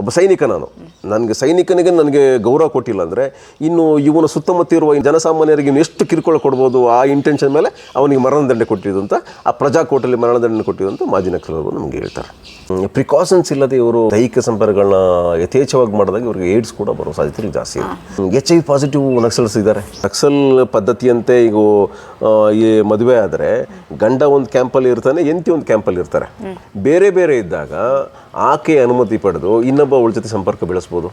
ಒಬ್ಬ ಸೈನಿಕ ನಾನು. ನನಗೆ ಸೈನಿಕನಿಗೆ ನನಗೆ ಗೌರವ ಕೊಟ್ಟಿಲ್ಲ ಅಂದರೆ ಇನ್ನು ಇವನ ಸುತ್ತಮುತ್ತ ಇರುವ ಜನಸಾಮಾನ್ಯರಿಗೆ ಇನ್ನು ಎಷ್ಟು ಕಿರುಕುಳ ಕೊಡ್ಬೋದು ಆ ಇಂಟೆನ್ಷನ್ ಮೇಲೆ ಅವನಿಗೆ ಮರಣದಂಡೆ ಕೊಟ್ಟಿದ್ದು ಅಂತ ಆ ಪ್ರಜಾಕೋಟಲ್ಲಿ ಮರಣದಂಡೆ ಮರಣದಂಡನೆ ಕೊಟ್ಟಿದ್ದು ಅಂತ ಮಾಜಿ ನಕ್ಸಲರು ನಮಗೆ ಹೇಳ್ತಾರೆ. ಪ್ರಿಕಾಷನ್ಸ್ ಇಲ್ಲದೆ ಇವರು ದೈಹಿಕ ಸಂಪರ್ಕಗಳನ್ನ ಯಥೇಚ್ಛವಾಗಿ ಮಾಡಿದಾಗ ಇವ್ರಿಗೆ ಏಡ್ಸ್ ಕೂಡ ಬರೋ ಸಾಧ್ಯತೆಗಳು ಜಾಸ್ತಿ ಇದೆ. ಎಚ್ ಐ ಪಾಸಿಟಿವ್ ನಕ್ಸಲ್ಸ್ ಇದ್ದಾರೆ ನಕ್ಸಲ್ ಪದ್ಧತಿಯಂತೆ ಈಗ ಈ ಮದುವೆ ಆದರೆ ಗಂಡ ಒಂದು ಕ್ಯಾಂಪಲ್ಲಿ ಇರ್ತಾನೆ ಎಂತಿ ಒಂದು ಕ್ಯಾಂಪಲ್ಲಿ ಇರ್ತಾರೆ. ಬೇರೆ ಬೇರೆ ಇದ್ದಾಗ ಆಕೆ ಅನುಮತಿ ಪಡೆದು ಇನ್ನೊಬ್ಬ ಅವಳ ಜೊತೆ ಸಂಪರ್ಕ ಬೆಳೆಸ್ಬೋದು.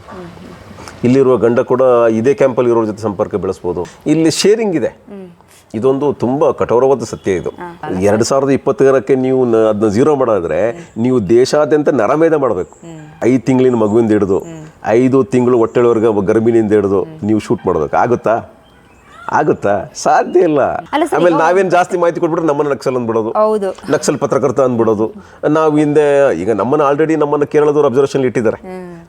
ಇಲ್ಲಿರುವ ಗಂಡ ಕೂಡ ಇದೇ ಕ್ಯಾಂಪಲ್ಲಿ ಇರೋರ ಜೊತೆ ಸಂಪರ್ಕ ಬೆಳೆಸ್ಬೋದು. ಇಲ್ಲಿ ಶೇರಿಂಗ್ ಇದೆ. ಇದೊಂದು ತುಂಬ ಕಠೋರವಾದ ಸತ್ಯ ಇದು. ಎರಡು ಸಾವಿರದ ಇಪ್ಪತ್ತೇಳಕ್ಕೆ ನೀವು ಅದನ್ನ ಝೀರೋ ಮಾಡಿದ್ರೆ ನೀವು ದೇಶಾದ್ಯಂತ ನರಮೇಧ ಮಾಡಬೇಕು. ಐದು ತಿಂಗಳಿನ ಮಗುವಿಂದ ಹಿಡಿದು ಐದು ತಿಂಗಳು ಹೊಟ್ಟೆಳವರೆಗೆ ಗರ್ಭಿಣಿಯಿಂದ ಹಿಡಿದು ನೀವು ಶೂಟ್ ಮಾಡಬೇಕು. ಆಗುತ್ತಾ? ಆಗುತ್ತಾ? ಸಾಧ್ಯ ಇಲ್ಲ. ಆಮೇಲೆ ನಾವೇನು ಜಾಸ್ತಿ ಮಾಹಿತಿ ಕೊಟ್ಬಿಟ್ರೆ ನಮ್ಮನ್ನ ನಕ್ಸಲ್ ಅಂದ್ಬಿಡೋದು. ಹೌದು. ನಕ್ಸಲ್ ಪತ್ರಕರ್ತ ಅಂದ್ಬಿಡೋದು. ನಾವು ಹಿಂದೆ ಈಗ ನಮ್ಮನ್ನ ಆಲ್ರೆಡಿ ನಮ್ಮನ್ನ ಕೇರಳದವ್ರು ಅಬ್ಸರ್ವೇಷನ್ ಇಟ್ಟಿದ್ದಾರೆ.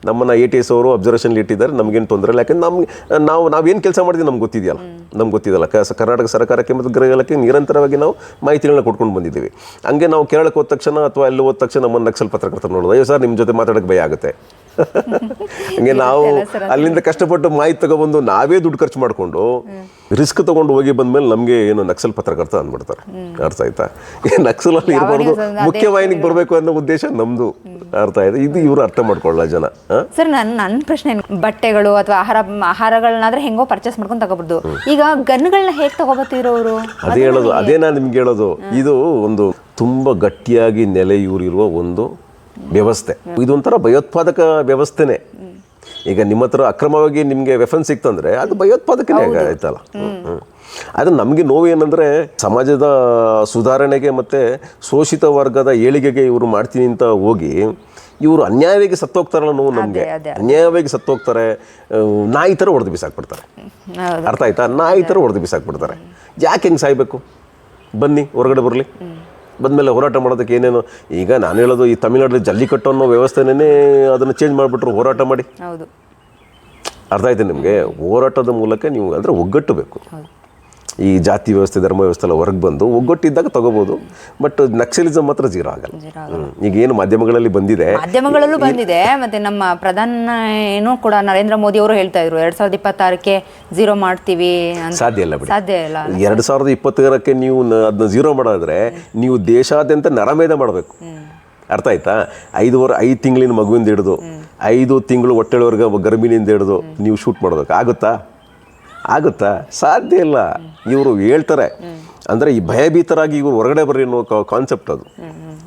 ನಮ್ಮನ್ನ ಎ ಟಿ ಎಸ್ ಅವರು ಅಬ್ಸರ್ವೇಷನ್ ಇಟ್ಟಿದ್ದಾರೆ ನಮ್ಗೇನು ತೊಂದರೆ ಇಲ್ಲ. ಯಾಕಂದ್ರೆ ನಮ್ಗೆ ನಾವು ನಾವೇನು ಕೆಲಸ ಮಾಡಿದ್ವಿ ನಮ್ಗೆ ಗೊತ್ತಿದೆಯಲ್ಲ? ನಮ್ಗೆ ಗೊತ್ತಿದೆಯಲ್ಲ. ಕರ್ನಾಟಕ ಸರ್ಕಾರಕ್ಕೆ ಮತ್ತು ಗೃಹ ಇಲಾಖೆ ನಿರಂತರವಾಗಿ ನಾವು ಮಾಹಿತಿಗಳನ್ನ ಕೊಟ್ಕೊಂಡು ಬಂದಿದ್ದೀವಿ. ಹಂಗೆ ನಾವು ಕೇರಳಕ್ಕೆ ಹೋದ ತಕ್ಷಣ ಅಥವಾ ಅಲ್ಲಿ ಹೋದ ತಕ್ಷಣ ನಮ್ಮನ್ನು ನಕ್ಸಲ್ ಪತ್ರಕರ್ತ ನೋಡೋದು ಅಯ್ಯೋ ಸರ್ ನಿಮ್ಮ ಜೊತೆ ಮಾತಾಡೋಕ್ಕೆ ಭಯ ಆಗುತ್ತೆ. ಹಂಗೆ ನಾವು ಅಲ್ಲಿಂದ ಕಷ್ಟಪಟ್ಟು ಮಾಹಿತಿ ತಗೊಬಂದು ನಾವೇ ದುಡ್ಡು ಖರ್ಚು ಮಾಡಿಕೊಂಡು ರಿಸ್ಕ್ ತಗೊಂಡು ಹೋಗಿ ಬಂದ್ಮೇಲೆ ನಮಗೆ ಏನು ನಕ್ಸಲ್ ಪತ್ರಕರ್ತ ಅಂದ್ಬಿಡ್ತಾರೆ. ಅರ್ಥ ಆಯ್ತಾ? ಈ ನಕ್ಸಲಲ್ಲಿ ಇರಬಾರ್ದು. ಮುಖ್ಯವಾಹಿನಿಗೆ ಬರಬೇಕು ಅನ್ನೋ ಉದ್ದೇಶ ನಮ್ದು. ಅರ್ಥ ಆಯ್ತಾ. ಇದು ಇವರು ಅರ್ಥ ಮಾಡ್ಕೊಳ್ಳ ಜನ? ಸರ್ ನನ್ನ ನನ್ನ ಪ್ರಶ್ನೆ ಬಟ್ಟೆಗಳು ಅಥವಾ ಆಹಾರ ಆಹಾರಗಳನ್ನಾದ್ರೆ ಹೆಂಗೋ ಪರ್ಚೇಸ್ ಮಾಡ್ಕೊಂಡು ತಗೋಬಹುದು ಈಗ ಗನ್ಗಳನ್ನ ಹೇಗೆ ತಗೋಬತ್ತಿರೋರು? ಅದೇ ಹೇಳೋದು ಅದೇ ನಾನು ನಿಮ್ಗೆ ಹೇಳೋದು? ಇದು ಒಂದು ತುಂಬ ಗಟ್ಟಿಯಾಗಿ ನೆಲೆಯೂರಿರುವ ಒಂದು ವ್ಯವಸ್ಥೆ. ಇದೊಂಥರ ಭಯೋತ್ಪಾದಕ ವ್ಯವಸ್ಥೆನೇ. ಈಗ ನಿಮ್ಮ ಹತ್ರ ಅಕ್ರಮವಾಗಿ ನಿಮಗೆ ವೆಫನ್ ಸಿಕ್ತಂದ್ರೆ ಅದು ಭಯೋತ್ಪಾದಕನೇ ಆಯ್ತಲ್ಲ. ಆದರೆ ನಮಗೆ ನೋವು ಏನಂದರೆ ಸಮಾಜದ ಸುಧಾರಣೆಗೆ ಮತ್ತೆ ಶೋಷಿತ ವರ್ಗದ ಏಳಿಗೆಗೆ ಇವರು ಮಾಡ್ತೀನಿ ಅಂತ ಹೋಗಿ ಇವರು ಅನ್ಯಾಯವಾಗಿ ಸತ್ತೋಗ್ತಾರಲ್ಲ ನೋವು ನಮಗೆ. ಅನ್ಯಾಯವಾಗಿ ಸತ್ತೋಗ್ತಾರೆ ನಾಯಿ ಥರ ಹೊಡೆದು ಬಿಸಾಕ್ಬಿಡ್ತಾರೆ. ಅರ್ಥ ಆಯ್ತಾ? ನಾಯಿ ಥರ ಹೊಡೆದು ಬಿಸಾಕ್ಬಿಡ್ತಾರೆ. ಯಾಕೆ ಹೆಂಗೆ ಸಾಯ್ಬೇಕು? ಬನ್ನಿ ಹೊರಗಡೆ ಬರಲಿ. ಬಂದಮೇಲೆ ಹೋರಾಟ ಮಾಡೋದಕ್ಕೆ ಏನೇನು? ಈಗ ನಾನು ಹೇಳೋದು ಈ ತಮಿಳ್ನಾಡಲ್ಲಿ ಜಲ್ಲಿಕಟ್ಟು ಅನ್ನೋ ವ್ಯವಸ್ಥೆನೇ ಅದನ್ನು ಚೇಂಜ್ ಮಾಡಿಬಿಟ್ರು ಹೋರಾಟ ಮಾಡಿ. ಹೌದು. ಅರ್ಥ ಆಯ್ತು ನಿಮಗೆ? ಹೋರಾಟದ ಮೂಲಕ ನೀವು ಅಂದರೆ ಒಗ್ಗಟ್ಟು ಬೇಕು ಈ ಜಾತಿ ವ್ಯವಸ್ಥೆ ಧರ್ಮ ವ್ಯವಸ್ಥೆ ಎಲ್ಲ ಹೊರಗೆ ಬಂದು ಒಗ್ಗೊಟ್ಟಿದ್ದಾಗ ತಗೋಬೋದು. ಬಟ್ ನಕ್ಸಲಿಸಮ್ ಮಾತ್ರ ಜೀರೋ ಆಗಲ್ಲ. ಈಗ ಏನು ಮಾಧ್ಯಮಗಳಲ್ಲಿ ಬಂದಿದೆ. ಮಾಧ್ಯಮಗಳಲ್ಲೂ ಬಂದಿದೆ. ಮತ್ತೆ ನಮ್ಮ ಪ್ರಧಾನ ಏನು ಕೂಡ ನರೇಂದ್ರ ಮೋದಿ ಅವರು ಹೇಳ್ತಾ ಇದ್ರು ಎರಡ್ ಸಾವಿರದ ಇಪ್ಪತ್ತಾರಕ್ಕೆ ಜೀರೋ ಮಾಡ್ತೀವಿ ಸಾಧ್ಯ ಇಲ್ಲ ಬಿಡಿ. ಸಾಧ್ಯ ಇಲ್ಲ. ಎರಡು ಸಾವಿರದ ಇಪ್ಪತ್ತರಕ್ಕೆ ನೀವು ಅದನ್ನ ಝೀರೋ ಮಾಡಿದ್ರೆ ನೀವು ದೇಶಾದ್ಯಂತ ನರಮೇಧ ಮಾಡಬೇಕು. ಅರ್ಥ ಆಯ್ತಾ? ಐದುವರೆ ಐದು ತಿಂಗಳಿನ ಮಗುವಿಂದ ಹಿಡಿದು ಐದು ತಿಂಗಳು ಹೊಟ್ಟೆಳವರೆಗೆ ಗರ್ಭಿಣಿಯಿಂದ ಹಿಡಿದು ನೀವು ಶೂಟ್ ಮಾಡೋದಕ್ಕೆ ಆಗುತ್ತಾ? ಆಗುತ್ತಾ? ಸಾಧ್ಯ ಇಲ್ಲ. ಇವರು ಹೇಳ್ತಾರೆ. ಅಂದರೆ ಈ ಭಯಭೀತರಾಗಿ ಇವರು ಹೊರಗಡೆ ಬರ್ರಿ ಅನ್ನೋ ಕಾನ್ಸೆಪ್ಟ್ ಅದು.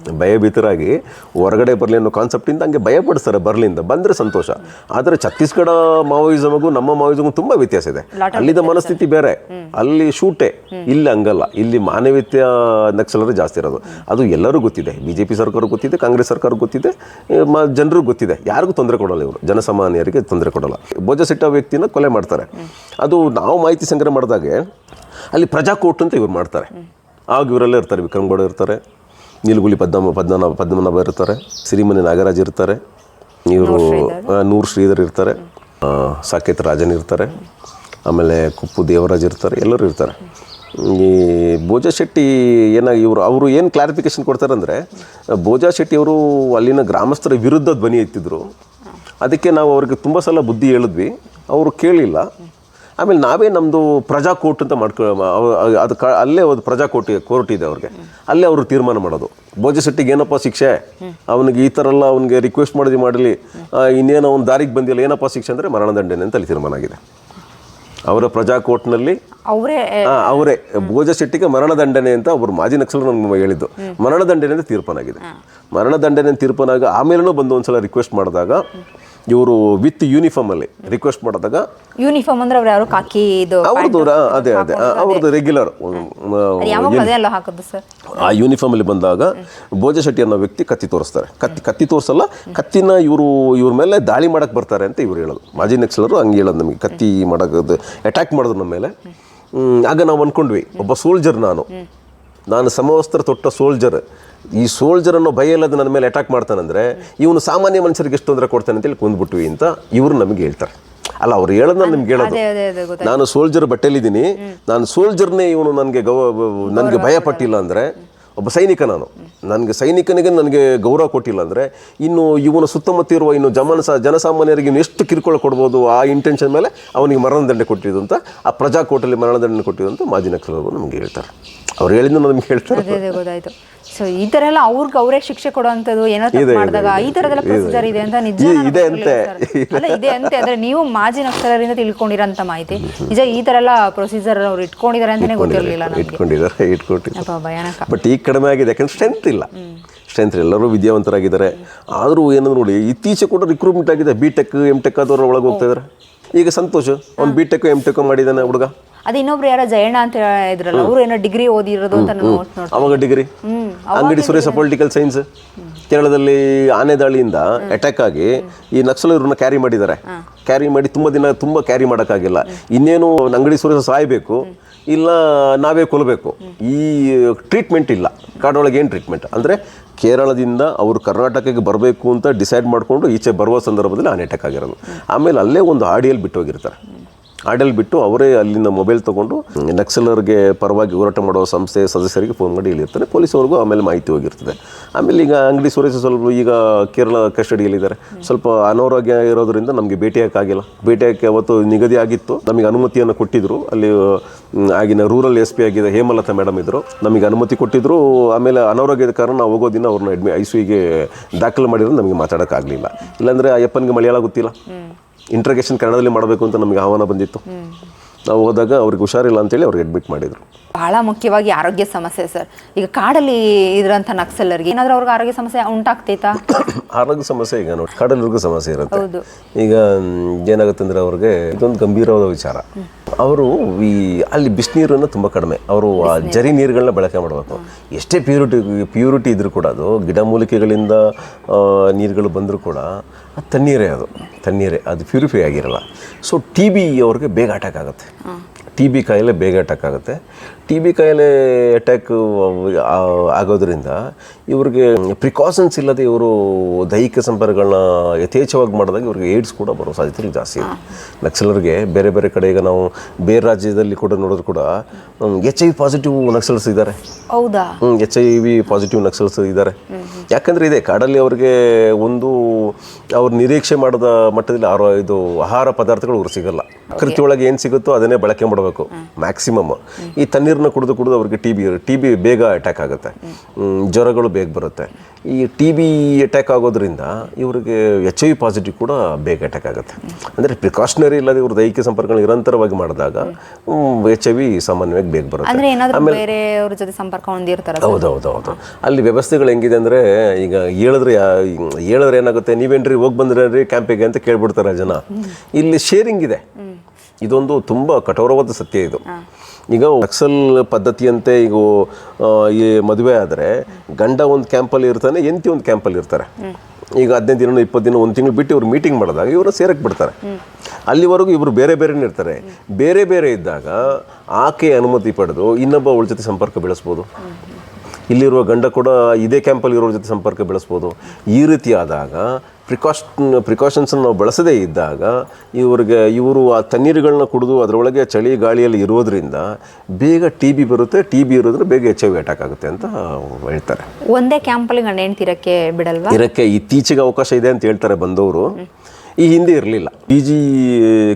ಭಯಭೀತರಾಗಿ ಹೊರಗಡೆ ಬರಲಿ ಅನ್ನೋ ಕಾನ್ಸೆಪ್ಟಿಂದ ಹಂಗೆ ಭಯಪಡಿಸ್ತಾರೆ ಬರ್ಲಿಂದ. ಬಂದರೆ ಸಂತೋಷ. ಆದರೆ ಛತ್ತೀಸ್ಗಢ ಮಾವೋಯಿಸಮಗೂ ನಮ್ಮ ಮಾವೋಯಿಸಮಗೂ ತುಂಬ ವ್ಯತ್ಯಾಸ ಇದೆ. ಅಲ್ಲಿದ ಮನಸ್ಥಿತಿ ಬೇರೆ. ಅಲ್ಲಿ ಶೂಟೆ. ಇಲ್ಲಿ ಹಂಗಲ್ಲ. ಇಲ್ಲಿ ಮಾನವೀಯತೆಯ ನಕ್ಸಲರು ಜಾಸ್ತಿ ಇರೋದು. ಅದು ಎಲ್ಲರೂ ಗೊತ್ತಿದೆ. ಬಿ ಜೆ ಪಿ ಸರ್ಕಾರ ಗೊತ್ತಿದೆ ಕಾಂಗ್ರೆಸ್ ಸರ್ಕಾರ ಗೊತ್ತಿದೆ ಜನರಿಗೂ ಗೊತ್ತಿದೆ. ಯಾರಿಗೂ ತೊಂದರೆ ಕೊಡೋಲ್ಲ ಇವರು. ಜನಸಾಮಾನ್ಯರಿಗೆ ತೊಂದರೆ ಕೊಡಲ್ಲ. ಭೋಜಸಿಟ್ಟ ವ್ಯಕ್ತಿನ ಕೊಲೆ ಮಾಡ್ತಾರೆ. ಅದು ನಾವು ಮಾಹಿತಿ ಸಂಗ್ರಹ ಮಾಡಿದಾಗೆ ಅಲ್ಲಿ ಪ್ರಜಾ ಕೋರ್ಟ್ ಅಂತ ಇವ್ರು ಮಾಡ್ತಾರೆ. ಆಗ ಇವರೆಲ್ಲ ಇರ್ತಾರೆ. ವಿಕ್ರಮ್ ಗೌಡ ಇರ್ತಾರೆ. ನೀಲಗುಲಿ ಪದ್ಮ ಪದ್ಮನ ಪದ್ಮನಾಭ ಇರ್ತಾರೆ. ಸಿರಿಮನೆ ನಾಗರಾಜ್ ಇರ್ತಾರೆ. ಇವರು ನೂರು ಶ್ರೀಧರ್. ಇರ್ತಾರೆ. ಸಾಕೇತ್ ರಾಜನ್ ಇರ್ತಾರೆ. ಆಮೇಲೆ ಕುಪ್ಪು ದೇವರಾಜ್ ಇರ್ತಾರೆ. ಎಲ್ಲರೂ ಇರ್ತಾರೆ. ಈ ಭೋಜಾ ಶೆಟ್ಟಿ ಏನಾಗಿ ಇವರು ಅವರು ಏನು ಕ್ಲಾರಿಫಿಕೇಶನ್ ಕೊಡ್ತಾರೆ ಅಂದರೆ ಭೋಜಾ ಶೆಟ್ಟಿ ಅವರು ಅಲ್ಲಿನ ಗ್ರಾಮಸ್ಥರ ವಿರುದ್ಧ ಧ್ವನಿ ಎತ್ತಿದ್ರು. ಅದಕ್ಕೆ ನಾವು ಅವ್ರಿಗೆ ತುಂಬ ಸಲ ಬುದ್ಧಿ ಹೇಳಿದ್ವಿ. ಅವರು ಕೇಳಿಲ್ಲ. ಆಮೇಲೆ ನಾವೇ ನಮ್ಮದು ಪ್ರಜಾ ಕೋರ್ಟ್ ಅಂತ ಮಾಡ್ಕೊ ಅದು ಕ ಅಲ್ಲೇ ಒಂದು ಪ್ರಜಾ ಕೋರ್ಟ್ ಕೋರ್ಟ್ ಇದೆ ಅವ್ರಿಗೆ. ಅಲ್ಲೇ ಅವರು ತೀರ್ಮಾನ ಮಾಡೋದು. ಭೋಜಶೆಟ್ಟಿಗೆ ಏನಪ್ಪ ಶಿಕ್ಷೆ? ಅವನಿಗೆ ಈ ಥರ ಎಲ್ಲ ಅವನಿಗೆ ರಿಕ್ವೆಸ್ಟ್ ಮಾಡಿದ್ವಿ ಮಾಡಲಿ. ಇನ್ನೇನು ಅವ್ನು ದಾರಿಗೆ ಬಂದಿಲ್ಲ ಏನಪ್ಪ ಶಿಕ್ಷೆ ಅಂದರೆ ಮರಣದಂಡನೆ ಅಂತ ಅಲ್ಲಿ ತೀರ್ಮಾನ ಆಗಿದೆ. ಅವರ ಪ್ರಜಾ ಕೋರ್ಟ್ನಲ್ಲಿ ಅವರೇ ಅವರೇ. ಭೋಜ ಶೆಟ್ಟಿಗೆ ಮರಣದಂಡನೆ ಅಂತ ಒಬ್ಬರು ಮಾಜಿ ನಕ್ಸಲ್ ನಮ್ಗೆ ಹೇಳಿದ್ದು. ಮರಣದಂಡನೆ ಅಂತ ತೀರ್ಪನಾಗಿದೆ ಮರಣದಂಡನೆ ತೀರ್ಪನಾಗ ಆಮೇಲೂ ಬಂದು ಒಂದ್ಸಲ ರಿಕ್ವೆಸ್ಟ್ ಮಾಡಿದಾಗ ಇವರು ವಿತ್ ಯೂನಿಫಾರ್ಮ್ ಅಲ್ಲಿ ರಿಕ್ವೆಸ್ಟ್ ಮಾಡಿದಾಗ ಯೂನಿಫಾರ್ಮ್ ಅಂದ್ರೆ ಅವ್ರು ಯಾರು ಕಾಕಿ ಇದು ಅವ್ರದ್ದು ರ- ಅದೇ ಅದೇ ಆ, ಅವ್ರದ್ದು ರೆಗ್ಯುಲರ್ ಆ ಯೂನಿಫಾರ್ಮ್ ಅಲ್ಲಿ ಬಂದಾಗ ಭೋಜ ಶೆಟ್ಟಿ ಅನ್ನೋ ವ್ಯಕ್ತಿ ಕತ್ತಿ ತೋರಿಸ್ತಾರೆ. ಕತ್ತಿ ಕತ್ತಿ ತೋರಿಸಲ್ಲ ಕತ್ತಿನ ಇವರು ಇವ್ರ ಮೇಲೆ ದಾಳಿ ಮಾಡಕ್ಕೆ ಬರ್ತಾರೆ ಅಂತ ಇವ್ರು ಹೇಳೋದು. ಮಾಜಿ ನಕ್ಸಲರು ಹಂಗೆ ಹೇಳೋದು ನಮಗೆ. ಕತ್ತಿ ಮಾಡೋದು ಅಟ್ಯಾಕ್ ಮಾಡಿದ್ರು ನಮ್ಮ ಮೇಲೆ. ಆಗ ನಾವು ಅನ್ಕೊಂಡ್ವಿ ಒಬ್ಬ ಸೋಲ್ಜರ್ ನಾನು. ನಾನು ಸಮವಸ್ತ್ರ ತೊಟ್ಟ ಸೋಲ್ಜರ್ ಈ ಸೋಲ್ಜರ್ ಅನ್ನೋ ಭಯ ಇಲ್ಲದ ನನ್ನ ಮೇಲೆ ಅಟ್ಯಾಕ್ ಮಾಡ್ತಾನಂದ್ರೆ ಇವನು ಸಾಮಾನ್ಯ ಮನುಷ್ಯರಿಗೆ ಎಷ್ಟು ತೊಂದರೆ ಕೊಡ್ತಾನೆ ಅಂತೇಳಿ ಕುಂದ್ಬಿಟ್ವಿ ಅಂತ ಇವರು ನಮಗೆ ಹೇಳ್ತಾರೆ. ಅಲ್ಲ ಅವ್ರು ಹೇಳೋದು ನಿಮ್ಗೆ ಹೇಳೋದು. ಅದೇ ಗೊತ್ತಾಯ್ತು. ನಾನು ಸೋಲ್ಜರ್ ಬಟ್ಟೆಲಿದ್ದೀನಿ ನಾನು ಸೋಲ್ಜರ್ನೇ ಇವನು ನನಗೆ ಗೌ ನನಗೆ ಭಯ ಪಟ್ಟಿಲ್ಲ ಅಂದರೆ ಒಬ್ಬ ಸೈನಿಕ ನಾನು. ನನಗೆ ಸೈನಿಕನಿಗೆ ನನಗೆ ಗೌರವ ಕೊಟ್ಟಿಲ್ಲ ಅಂದರೆ ಇನ್ನು ಇವನ ಸುತ್ತಮುತ್ತ ಇರುವ ಇನ್ನು ಜಮನ ಜನಸಾಮಾನ್ಯರಿಗೆ ಇನ್ನು ಎಷ್ಟು ಕಿರುಕುಳ ಕೊಡ್ಬೋದು ಆ ಇಂಟೆನ್ಷನ್ ಮೇಲೆ ಅವನಿಗೆ ಮರಣದಂಡೆ ಕೊಟ್ಟಿದ್ದು ಅಂತ ಆ ಪ್ರಜಾಕೋಟಲ್ಲಿ ಮರಣದಂಡನೆ ಕೊಟ್ಟಿದ್ದು ಅಂತ ಮಾಜಿ ನಕ್ಸಲರು ನಮಗೆ ಹೇಳ್ತಾರೆ. ಅವ್ರು ಹೇಳಿದ್ದು ನಮಗೆ ಹೇಳ್ತಾರೆ. ಸೊ ಈ ತರ ಎಲ್ಲ ಅವ್ರಿಗೆ ಅವರೇ ಶಿಕ್ಷೆ ಕೊಡುವಂಥದ್ದು ಏನೋ ತಪ್ಪು ಮಾಡಿದಾಗ ಈ ತರದೆಲ್ಲ. ಪ್ರೊಸೀಜರ್ ಇದೆ. ಅಂತ ನಿಜ ಇದೆ, ಅಂತೆ. ಅಲ್ಲ ಇದೆ ಅಂತೆ ಅಂದ್ರೆ ನೀವು ಮಾಜಿ ನಕ್ಸಲರಿಂದ ತಿಳ್ಕೊಂಡಿರಂತ ಮಾಹಿತಿ. ನಿಜ ಈ ತರ ಎಲ್ಲ ಪ್ರೊಸೀಜರ್ ಅವ್ರು ಇಟ್ಕೊಂಡಿದ್ದಾರೆ ಅಂತಾನೆ ಗೊತ್ತಿರಲಿಲ್ಲ ಇಟ್ಕೊಂಡಿದ್ದಾರೆ ಇಟ್ಕೊಂಡಿದ್ದಾರೆ ಭಯಾನಕ. ಬಟ್ ಈಗ ಕಡಿಮೆ ಆಗಿದೆ ಯಾಕಂದ್ರೆ ಸ್ಟ್ರೆಂತ್ ಇಲ್ಲ. ಸ್ಟ್ರೆಂತ್ ಎಲ್ಲರೂ ವಿದ್ಯಾವಂತರಾಗಿದ್ದಾರೆ. ಆದರೂ ಏನಂದ್ರೆ ನೋಡಿ ಇತ್ತೀಚೆಗೆ ಕೂಡ ರಿಕ್ರೂಟ್ಮೆಂಟ್ ಆಗಿದೆ. ಬಿ ಟೆಕ್ ಎಂ ಟೆಕ್ ಆದವ್ರು ಒಳಗೆ ಹೋಗ್ತಾ ಇದ್ದಾರೆ ಈಗ ಸಂತೋಷ್ ಅವ್ನು ಬಿ ಟೆಕ್ ಎಂ ಟೆಕ್ ಮಾಡಿದಾನೆ ಹುಡುಗ? ಅದು ಇನ್ನೊಬ್ರು ಯಾರೋ ಜಯಣ್ಣ ಅಂತ ಇದ್ರಲ್ಲ ಅವರು ಏನೋ ಡಿಗ್ರಿ ಓದಿರೋದು ಅಂತ ನಾನು ನೋಟ್ ನೋಡಿ ಅವಾಗ ಡಿಗ್ರಿ ಅಂಗಡಿ ಸುರೇಶ ಪೊಲಿಟಿಕಲ್ ಸೈನ್ಸ್ ಕೇರಳದಲ್ಲಿ ಆನೆ ದಾಳಿಯಿಂದ ಅಟ್ಯಾಕ್ ಆಗಿ ಈ ನಕ್ಸಲರನ್ನ ಕ್ಯಾರಿ ಮಾಡಿದ್ದಾರೆ. ಕ್ಯಾರಿ ಮಾಡಿ ತುಂಬ ದಿನ ತುಂಬ ಕ್ಯಾರಿ ಮಾಡೋಕ್ಕಾಗಿಲ್ಲ. ಇನ್ನೇನು ಅಂಗಡಿ ಸುರೇಶ ಸಾಯಬೇಕು ಇಲ್ಲ ನಾವೇ ಕೊಲ್ಲಬೇಕು ಈ ಟ್ರೀಟ್ಮೆಂಟ್ ಇಲ್ಲ. ಕಾಡೊಳಗೆ ಏನು ಟ್ರೀಟ್ಮೆಂಟ್ ಅಂದರೆ ಕೇರಳದಿಂದ ಅವರು ಕರ್ನಾಟಕಕ್ಕೆ ಬರಬೇಕು ಅಂತ ಡಿಸೈಡ್ ಮಾಡಿಕೊಂಡು ಈಚೆ ಬರುವ ಸಂದರ್ಭದಲ್ಲಿ ಆನೆ ಅಟ್ಯಾಕ್ ಆಗಿರೋದು. ಆಮೇಲೆ ಅಲ್ಲೇ ಒಂದು ಆಡಿಯಲ್ಲಿ ಬಿಟ್ಟು ಹೋಗಿರ್ತಾರೆ. ಆಡಲ್ ಬಿಟ್ಟು ಅವರೇ ಅಲ್ಲಿಂದ ಮೊಬೈಲ್ ತೊಗೊಂಡು ನಕ್ಸಲರ್ಗೆ ಪರವಾಗಿ ಹೋರಾಟ ಮಾಡುವ ಸಂಸ್ಥೆ ಸದಸ್ಯರಿಗೆ ಫೋನ್ ಮಾಡಿ ಹೇಳಿರ್ತಾರೆ. ಪೊಲೀಸವ್ರಿಗೂ ಆಮೇಲೆ ಮಾಹಿತಿ ಹೋಗಿರ್ತದೆ. ಆಮೇಲೆ ಈಗ ಅಂಗಡಿ ಸುರೇಶ ಸ್ವಲ್ಪ ಈಗ ಕೇರಳ ಕಸ್ಟಡಿಯಲ್ಲಿದ್ದಾರೆ. ಸ್ವಲ್ಪ ಅನಾರೋಗ್ಯ ಇರೋದ್ರಿಂದ ನಮಗೆ ಭೇಟಿಯಾಗಿಲ್ಲ ಭೇಟಿಯಾಗಕ್ಕೆ ಅವತ್ತು ನಿಗದಿ ಆಗಿತ್ತು. ನಮಗೆ ಅನುಮತಿಯನ್ನು ಕೊಟ್ಟಿದ್ದರು ಅಲ್ಲಿ ಆಗಿನ ರೂರಲ್ ಎಸ್ ಪಿ ಆಗಿದ್ದ ಹೇಮಲತಾ ಮೇಡಮ್ ಇದ್ದರು. ನಮಗೆ ಅನುಮತಿ ಕೊಟ್ಟಿದ್ದರು ಆಮೇಲೆ ಅನಾರೋಗ್ಯದ ಕಾರಣ ನಾವು ಹೋಗೋ ದಿನ ಅವ್ರನ್ನ ಅಡ್ಮಿ ಐ ಗೆ ದಾಖಲು ಮಾಡಿದ್ರು ನಮಗೆ ಮಾತಾಡೋಕ್ಕಾಗಲಿಲ್ಲ. ಇಲ್ಲಾಂದರೆ ಅಯ್ಯಪ್ಪನಿಗೆ ಮಳೆಯಾಳ ಗೊತ್ತಿಲ್ಲ. ಇಂಟ್ರಗೇಷನ್ ಕನ್ನಡದಲ್ಲಿ ಮಾಡಬೇಕು ಅಂತ ನಮಗೆ ಆಹ್ವಾನ ಬಂದಿತ್ತು. ನಾವು ಹೋದಾಗ ಅವ್ರಿಗೆ ಹುಷಾರಿಲ್ಲ ಅಂತೇಳಿ ಅವ್ರಿಗೆ ಅಡ್ಮಿಟ್ ಮಾಡಿದರು. ಬಹಳ ಮುಖ್ಯವಾಗಿ ಆರೋಗ್ಯ ಸಮಸ್ಯೆ ಸರ್. ಈಗ ಕಾಡಲ್ಲಿ ಇದ್ರಂಥ ನಕ್ಸಲರಿಗೆ ಏನಾದ್ರೂ ಅವ್ರಿಗೆ ಆರೋಗ್ಯ ಸಮಸ್ಯೆ ಉಂಟಾಗ್ತೈತಾ? ಆರೋಗ್ಯ ಸಮಸ್ಯೆ ಈಗ ನೋಡಿ ಕಡಲಿಗೂ ಸಮಸ್ಯೆ ಇರುತ್ತೆ. ಹೌದು. ಈಗ ಏನಾಗುತ್ತೆ ಅಂದರೆ ಅವ್ರಿಗೆ ಇದೊಂದು ಗಂಭೀರವಾದ ವಿಚಾರ. ಅವರು ಈ ಅಲ್ಲಿ ಬಿಸಿನೀರನ್ನು ತುಂಬ ಕಡಿಮೆ. ಅವರು ಆ ಜರಿ ನೀರುಗಳನ್ನ ಬಳಕೆ ಮಾಡಬೇಕು. ಎಷ್ಟೇ ಪ್ಯೂರಿಟಿ ಪ್ಯೂರಿಟಿ ಇದ್ರೂ ಕೂಡ ಅದು ಗಿಡಮೂಲಿಕೆಗಳಿಂದ ಆ, ನೀರುಗಳು ಬಂದರೂ ಕೂಡ ಅದು ತಣ್ಣೀರೇ ಅದು. ತಣ್ಣೀರೇ ಅದು ಪ್ಯೂರಿಫೈ ಆಗಿರಲ್ಲ. ಸೊ ಟಿ ಬಿ ಅವ್ರಿಗೆ ಬೇಗ ಅಟ್ಯಾಕ್ ಆಗುತ್ತೆ. ಟಿ ಬಿ ಕಾಯಿಲೆ ಬೇಗ ಅಟ್ಯಾಕ್ ಆಗುತ್ತೆ. ಟಿ ಬಿ ಕಾಯಿಲೆ ಅಟ್ಯಾಕ್ ಆಗೋದ್ರಿಂದ ಇವ್ರಿಗೆ ಪ್ರಿಕಾಷನ್ಸ್ ಇಲ್ಲದೆ ಇವರು ದೈಹಿಕ ಸಂಪರ್ಕಗಳನ್ನ ಯಥೇಚ್ಛವಾಗಿ ಮಾಡಿದಾಗ ಇವ್ರಿಗೆ ಏಡ್ಸ್ ಕೂಡ ಬರೋ ಸಾಧ್ಯತೆಗಳು ಜಾಸ್ತಿ ಇದೆ. ನಕ್ಸಲರಿಗೆ ಬೇರೆ ಬೇರೆ ಕಡೆ ಈಗ ನಾವು ಬೇರೆ ರಾಜ್ಯದಲ್ಲಿ ಕೂಡ ನೋಡಿದ್ರು ಕೂಡ H I V positive Naxals ಇದ್ದಾರೆ ಹೌದಾ? H I V positive Naxals ಇದ್ದಾರೆ ಯಾಕಂದರೆ ಇದೆ ಕಾಡಲ್ಲಿ ಅವ್ರಿಗೆ ಒಂದು ಅವ್ರು ನಿರೀಕ್ಷೆ ಮಾಡಿದ ಮಟ್ಟದಲ್ಲಿ ಆರೋ ಇದು ಆಹಾರ ಪದಾರ್ಥಗಳು ಅವ್ರಿಗೆ ಸಿಗಲ್ಲ. ಒಳಗೆ ಏನು ಸಿಗುತ್ತೋ ಅದನ್ನೇ ಬಳಕೆ ಮಾಡಬೇಕು. ಮ್ಯಾಕ್ಸಿಮಮ್ ಈ ತಣ್ಣೀರನ್ನ ಕುಡಿದು ಕುಡಿದು ಅವ್ರಿಗೆ ಟಿ ಬಿ ಟಿ ಬಿ ಬೇಗ ಅಟ್ಯಾಕ್ ಆಗುತ್ತೆ. ಜ್ವರಗಳು ಬೇಗ ಬರುತ್ತೆ. ಈ ಟಿ ಬಿ ಅಟ್ಯಾಕ್ ಆಗೋದ್ರಿಂದ ಇವ್ರಿಗೆ ಎಚ್ ಐ ವಿ ಪಾಸಿಟಿವ್ ಕೂಡ ಬೇಗ ಅಟ್ಯಾಕ್ ಆಗುತ್ತೆ. ಅಂದರೆ ಪ್ರಿಕಾಷನರಿ ಇಲ್ಲದೆ ಇವ್ರ ದೈಹಿಕ ಸಂಪರ್ಕ ನಿರಂತರವಾಗಿ ಮಾಡಿದಾಗ ಎಚ್ ಐ ವಿ ಸಾಮಾನ್ಯವಾಗಿ ಬೇಗ ಬರುತ್ತೆ. ಆಮೇಲೆ ಜೊತೆ ಸಂಪರ್ಕ ಹೊಂದಿರ್ತಾರ ಹೌದು ಹೌದು ಹೌದು ಅಲ್ಲಿ ವ್ಯವಸ್ಥೆಗಳು ಹೆಂಗಿದೆ ಅಂದರೆ ಈಗ ಹೇಳಿದ್ರೆ ಹೇಳಿದ್ರೆ ಏನಾಗುತ್ತೆ ನೀವೇನ್ರಿ ಹೋಗಿ ಬಂದ್ರೇನ್ರಿ ಕ್ಯಾಂಪಿಗೆ ಅಂತ ಕೇಳ್ಬಿಡ್ತಾರೆ ಜನ. ಇಲ್ಲಿ ಶೇರಿಂಗ್ ಇದೆ. ಇದೊಂದು ತುಂಬ ಕಠೋರವಾದ ಸತ್ಯ ಇದು. ಈಗ ನಕ್ಸಲ್ ಪದ್ಧತಿಯಂತೆ ಈಗ ಈ ಮದುವೆ ಆದರೆ ಗಂಡ ಒಂದು ಕ್ಯಾಂಪಲ್ಲಿ ಇರ್ತಾನೆ ಎಂತಿ ಒಂದು ಕ್ಯಾಂಪಲ್ಲಿ ಇರ್ತಾರೆ. ಈಗ ಹದಿನೈದು ದಿನ ಇಪ್ಪತ್ತು ದಿನ ಒಂದು ತಿಂಗಳು ಬಿಟ್ಟು ಇವ್ರು ಮೀಟಿಂಗ್ ಮಾಡಿದಾಗ ಇವರು ಸೇರಕ್ಕೆ ಬಿಡ್ತಾರೆ. ಅಲ್ಲಿವರೆಗೂ ಇವರು ಬೇರೆ ಬೇರೆನೇ ಇರ್ತಾರೆ. ಬೇರೆ ಬೇರೆ ಇದ್ದಾಗ ಆಕೆ ಅನುಮತಿ ಪಡೆದು ಇನ್ನೊಬ್ಬ ಅವಳ ಜೊತೆ ಸಂಪರ್ಕ ಬೆಳೆಸ್ಬೋದು. ಇಲ್ಲಿರುವ ಗಂಡ ಕೂಡ ಇದೇ ಕ್ಯಾಂಪಲ್ಲಿ ಇರೋರ ಜೊತೆ ಸಂಪರ್ಕ ಬೆಳೆಸ್ಬೋದು. ಈ ರೀತಿ ಆದಾಗ ಪ್ರಿಕಾಷನ್ ಪ್ರಿಕಾಷನ್ಸನ್ನು ನಾವು ಬಳಸದೇ ಇದ್ದಾಗ ಇವ್ರಿಗೆ ಇವರು ಆ ತಣ್ಣೀರುಗಳನ್ನ ಕುಡಿದು ಅದರೊಳಗೆ ಚಳಿ ಗಾಳಿಯಲ್ಲಿ ಇರೋದ್ರಿಂದ ಬೇಗ ಟಿ ಬಿ ಬರುತ್ತೆ ಟಿ ಬಿ ಇರೋದ್ರೆ ಬೇಗ ಎಚ್ ಐ ವಿ ಅಟ್ಯಾಕ್ ಆಗುತ್ತೆ ಅಂತ ಹೇಳ್ತಾರೆ. ಒಂದೇ ಕ್ಯಾಂಪಲ್ಲಿ ಗಂಡ ಹೆಂಡ್ತಿರಕ್ಕೆ ಬಿಡಲ್ವಾ? ಇರಕ್ಕೆ ಇತ್ತೀಚೆಗೆ ಅವಕಾಶ ಇದೆ ಅಂತ ಹೇಳ್ತಾರೆ ಬಂದವರು. ಈ ಹಿಂದೆ ಇರಲಿಲ್ಲ. ಪಿ ಜಿ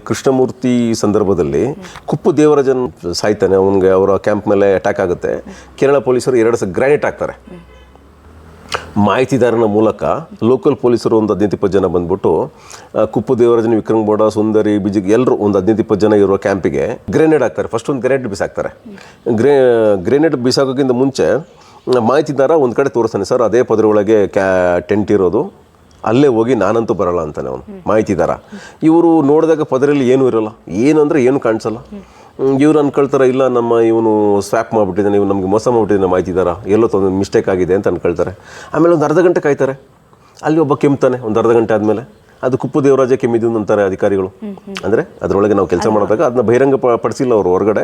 ಕೃಷ್ಣಮೂರ್ತಿ ಸಂದರ್ಭದಲ್ಲಿ ಕುಪ್ಪು ದೇವರಾಜನ್ ಸಾಯ್ತಾನೆ ಅವನಿಗೆ ಅವರ ಕ್ಯಾಂಪ್ ಮೇಲೆ ಅಟ್ಯಾಕ್ ಆಗುತ್ತೆ. ಕೇರಳ ಪೊಲೀಸರು ಎರಡು ಸಹ ಗ್ರಾನೇಟ್ ಹಾಕ್ತಾರೆ. ಮಾಹಿತಿದಾರನ ಮೂಲಕ ಲೋಕಲ್ ಪೊಲೀಸರು ಒಂದು ಹದಿನೈದು ಇಪ್ಪತ್ತು ಜನ ಬಂದ್ಬಿಟ್ಟು ಕುಪ್ಪು ದೇವರಾಜನ್, ವಿಕ್ರಮ್ ಬೋಡ ಸುಂದರಿ ಬಿಜಿ ಎಲ್ಲರೂ ಒಂದು ಹದಿನೈದು ಇಪ್ಪತ್ತು ಜನ ಇರೋ ಕ್ಯಾಂಪಿಗೆ ಗ್ರೆನೇಡ್ ಹಾಕ್ತಾರೆ. ಫಸ್ಟ್ ಒಂದು ಗ್ರೆನೇಡ್ ಬಿಸಾಕ್ತಾರೆ. ಗ್ರೇ ಗ್ರೆನೇಡ್ ಬಿಸಾಕೋಕ್ಕಿಂತ ಮುಂಚೆ ಮಾಹಿತಿದಾರ ಒಂದು ಕಡೆ ತೋರಿಸ್ತಾನೆ. ಸರ್, ಅದೇ ಪದರ ಒಳಗೆ ಕ್ಯಾ ಟೆಂಟ್ ಇರೋದು. ಅಲ್ಲೇ ಹೋಗಿ ನಾನಂತೂ ಬರೋಲ್ಲ, ಅಂತಾನೆ ಅವನು ಮಾಹಿತಿದಾರ ಇವರು ನೋಡಿದಾಗ ಪದರಲ್ಲಿ ಏನೂ ಇರೋಲ್ಲ. ಏನು ಅಂದರೆ ಏನು ಕಾಣಿಸಲ್ಲ. ಇವ್ರು ಅನ್ಕೊಳ್ತಾರೆ, ಇಲ್ಲ, ನಮ್ಮ ಇವನು ಸ್ವ್ಯಾಪ್ ಮಾಡಿಬಿಟ್ಟಿದ್ದಾನೆ ಇವ್ನು ನಮಗೆ ಮೋಸ ಮಾಡಿಬಿಟ್ಟಿದ್ದಾನೆ ಮಾಹಿತಿದಾರ ಎಲ್ಲೋ ತೊಂದು ಮಿಸ್ಟೇಕ್ ಆಗಿದೆ ಅಂತ ಅನ್ಕೊಳ್ತಾರೆ. ಆಮೇಲೆ ಒಂದು ಅರ್ಧ ಗಂಟೆ ಕಾಯ್ತಾರೆ. ಅಲ್ಲಿ ಒಬ್ಬ ಕೆಮ್ತಾನೆ, ಒಂದು ಅರ್ಧ ಗಂಟೆ ಆದಮೇಲೆ. ಅದು ಕುಪ್ಪು ದೇವರಾಜ ಕೆಮ್ಮಿದು ಅಂತಾರೆ ಅಧಿಕಾರಿಗಳು. ಅಂದರೆ ಅದರೊಳಗೆ ನಾವು ಕೆಲಸ ಮಾಡಿದಾಗ ಅದನ್ನ ಬಹಿರಂಗ ಪಡಿಸಿಲ್ಲ ಅವರು ಹೊರಗಡೆ.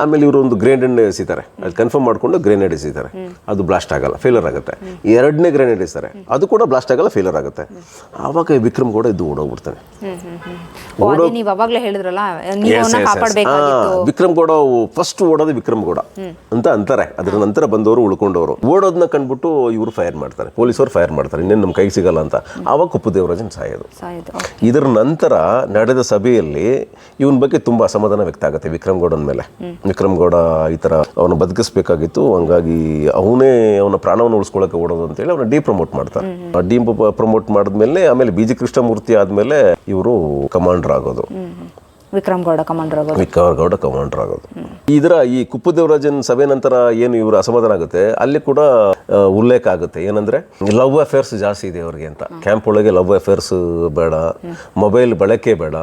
ಆಮೇಲೆ ಇವರು ಒಂದು ಗ್ರೇನೇಡ್ ಎಸಿತಾರೆ. ಅದು ಕನ್ಫರ್ಮ್ ಮಾಡಿಕೊಂಡು ಗ್ರೇನೇಡ್ ಎಸಿತಾರೆ. ಅದು ಬ್ಲಾಸ್ಟ್ ಆಗಲ್ಲ ಫೇಲರ್ ಆಗುತ್ತೆ. ಎರಡನೇ ಗ್ರೇನೇಡ್ ಎಸಿತಾರೆ. ಅದು ಕೂಡ ಬ್ಲಾಸ್ಟ್ ಆಗಲ್ಲ ಫೇಲರ್ ಆಗುತ್ತೆ. ಆವಾಗ ವಿಕ್ರಮ್ ಕೂಡ ಇದು ಓಡೋಗ್ಬಿಡ್ತಾನೆ. ವಿಕ್ರಮ್ ಗೌಡ ಫಸ್ಟ್ ಓಡೋದು ವಿಕ್ರಮ್ ಗೌಡ ಅಂತ ಅಂತಾರೆ. ಅದರ ನಂತರ ಬಂದವರು ಉಳ್ಕೊಂಡವರು. ಓಡೋದನ್ನ ಕಂಡ್ಬಿಟ್ಟು ಇವರು ಫೈರ್ ಮಾಡ್ತಾರೆ. ಪೊಲೀಸ್ ಪೊಲೀಸರು ಫೈರ್ ಮಾಡ್ತಾರೆ. ಇನ್ನೇನು ನಮ್ಮ ಕೈಗೆ ಸಿಗಲ್ಲ ಅಂತ. ಆವಾಗ ಕುಪ್ಪು ದೇವರಾಜನ್ ಸಾಯೋದು. ಇದರ ನಂತರ ನಡೆದ ಸಭೆಯಲ್ಲಿ ಇವನ ಬಗ್ಗೆ ತುಂಬಾ ಅಸಮಾಧಾನ ವ್ಯಕ್ತ ಆಗುತ್ತೆ ವಿಕ್ರಮ್ ಗೌಡನ ಮೇಲೆ. ವಿಕ್ರಮ್ ಗೌಡ ಈ ತರ ಅವನು ಬದುಕಿಸ್ಬೇಕಾಗಿತ್ತು ಹಂಗಾಗಿ ಅವನೇ ಅವನ ಪ್ರಾಣವನ್ನು ಉಳಿಸ್ಕೊಳ್ಳೋಕೆ ಓಡೋದು ಅಂತೇಳಿ ಅವನ ಡಿ ಪ್ರಮೋಟ್ ಮಾಡ್ತಾರೆ. ಡಿ ಪ್ರಮೋಟ್ ಮಾಡಿದ್ಮೇಲೆ ಆಮೇಲೆ ಬಿ ಜಿ ಕೃಷ್ಣಮೂರ್ತಿ ಆದ್ಮೇಲೆ ಇವರು ಕಮಾಂಡರ್ ಆಗೋದು. ವಿಕ್ರಮ್ ಗೌಡ ಕಮಾಂಡರ್ ಆಗೋದು. ವಿಕ್ರಮ್ ಗೌಡ ಕಮಾಂಡರ್ ಆಗೋದು. ಇದರ ಈ ಕುಪ್ಪದೇವರಾಜನ್ ಸಭೆ ನಂತರ ಏನು ಇವರು ಅಸಮಾಧಾನ ಆಗುತ್ತೆ? ಅಲ್ಲಿ ಕೂಡ ಆ, ಉಲ್ಲೇಖ ಆಗುತ್ತೆ. ಏನಂದ್ರೆ ಲವ್ ಅಫೇರ್ಸ್ ಜಾಸ್ತಿ ಇದೆ ಅವ್ರಿಗೆ ಅಂತ. ಕ್ಯಾಂಪ್ ಒಳಗೆ ಲವ್ ಅಫೇರ್ಸ್ ಬೇಡ. ಮೊಬೈಲ್ ಬಳಕೆ ಬೇಡ.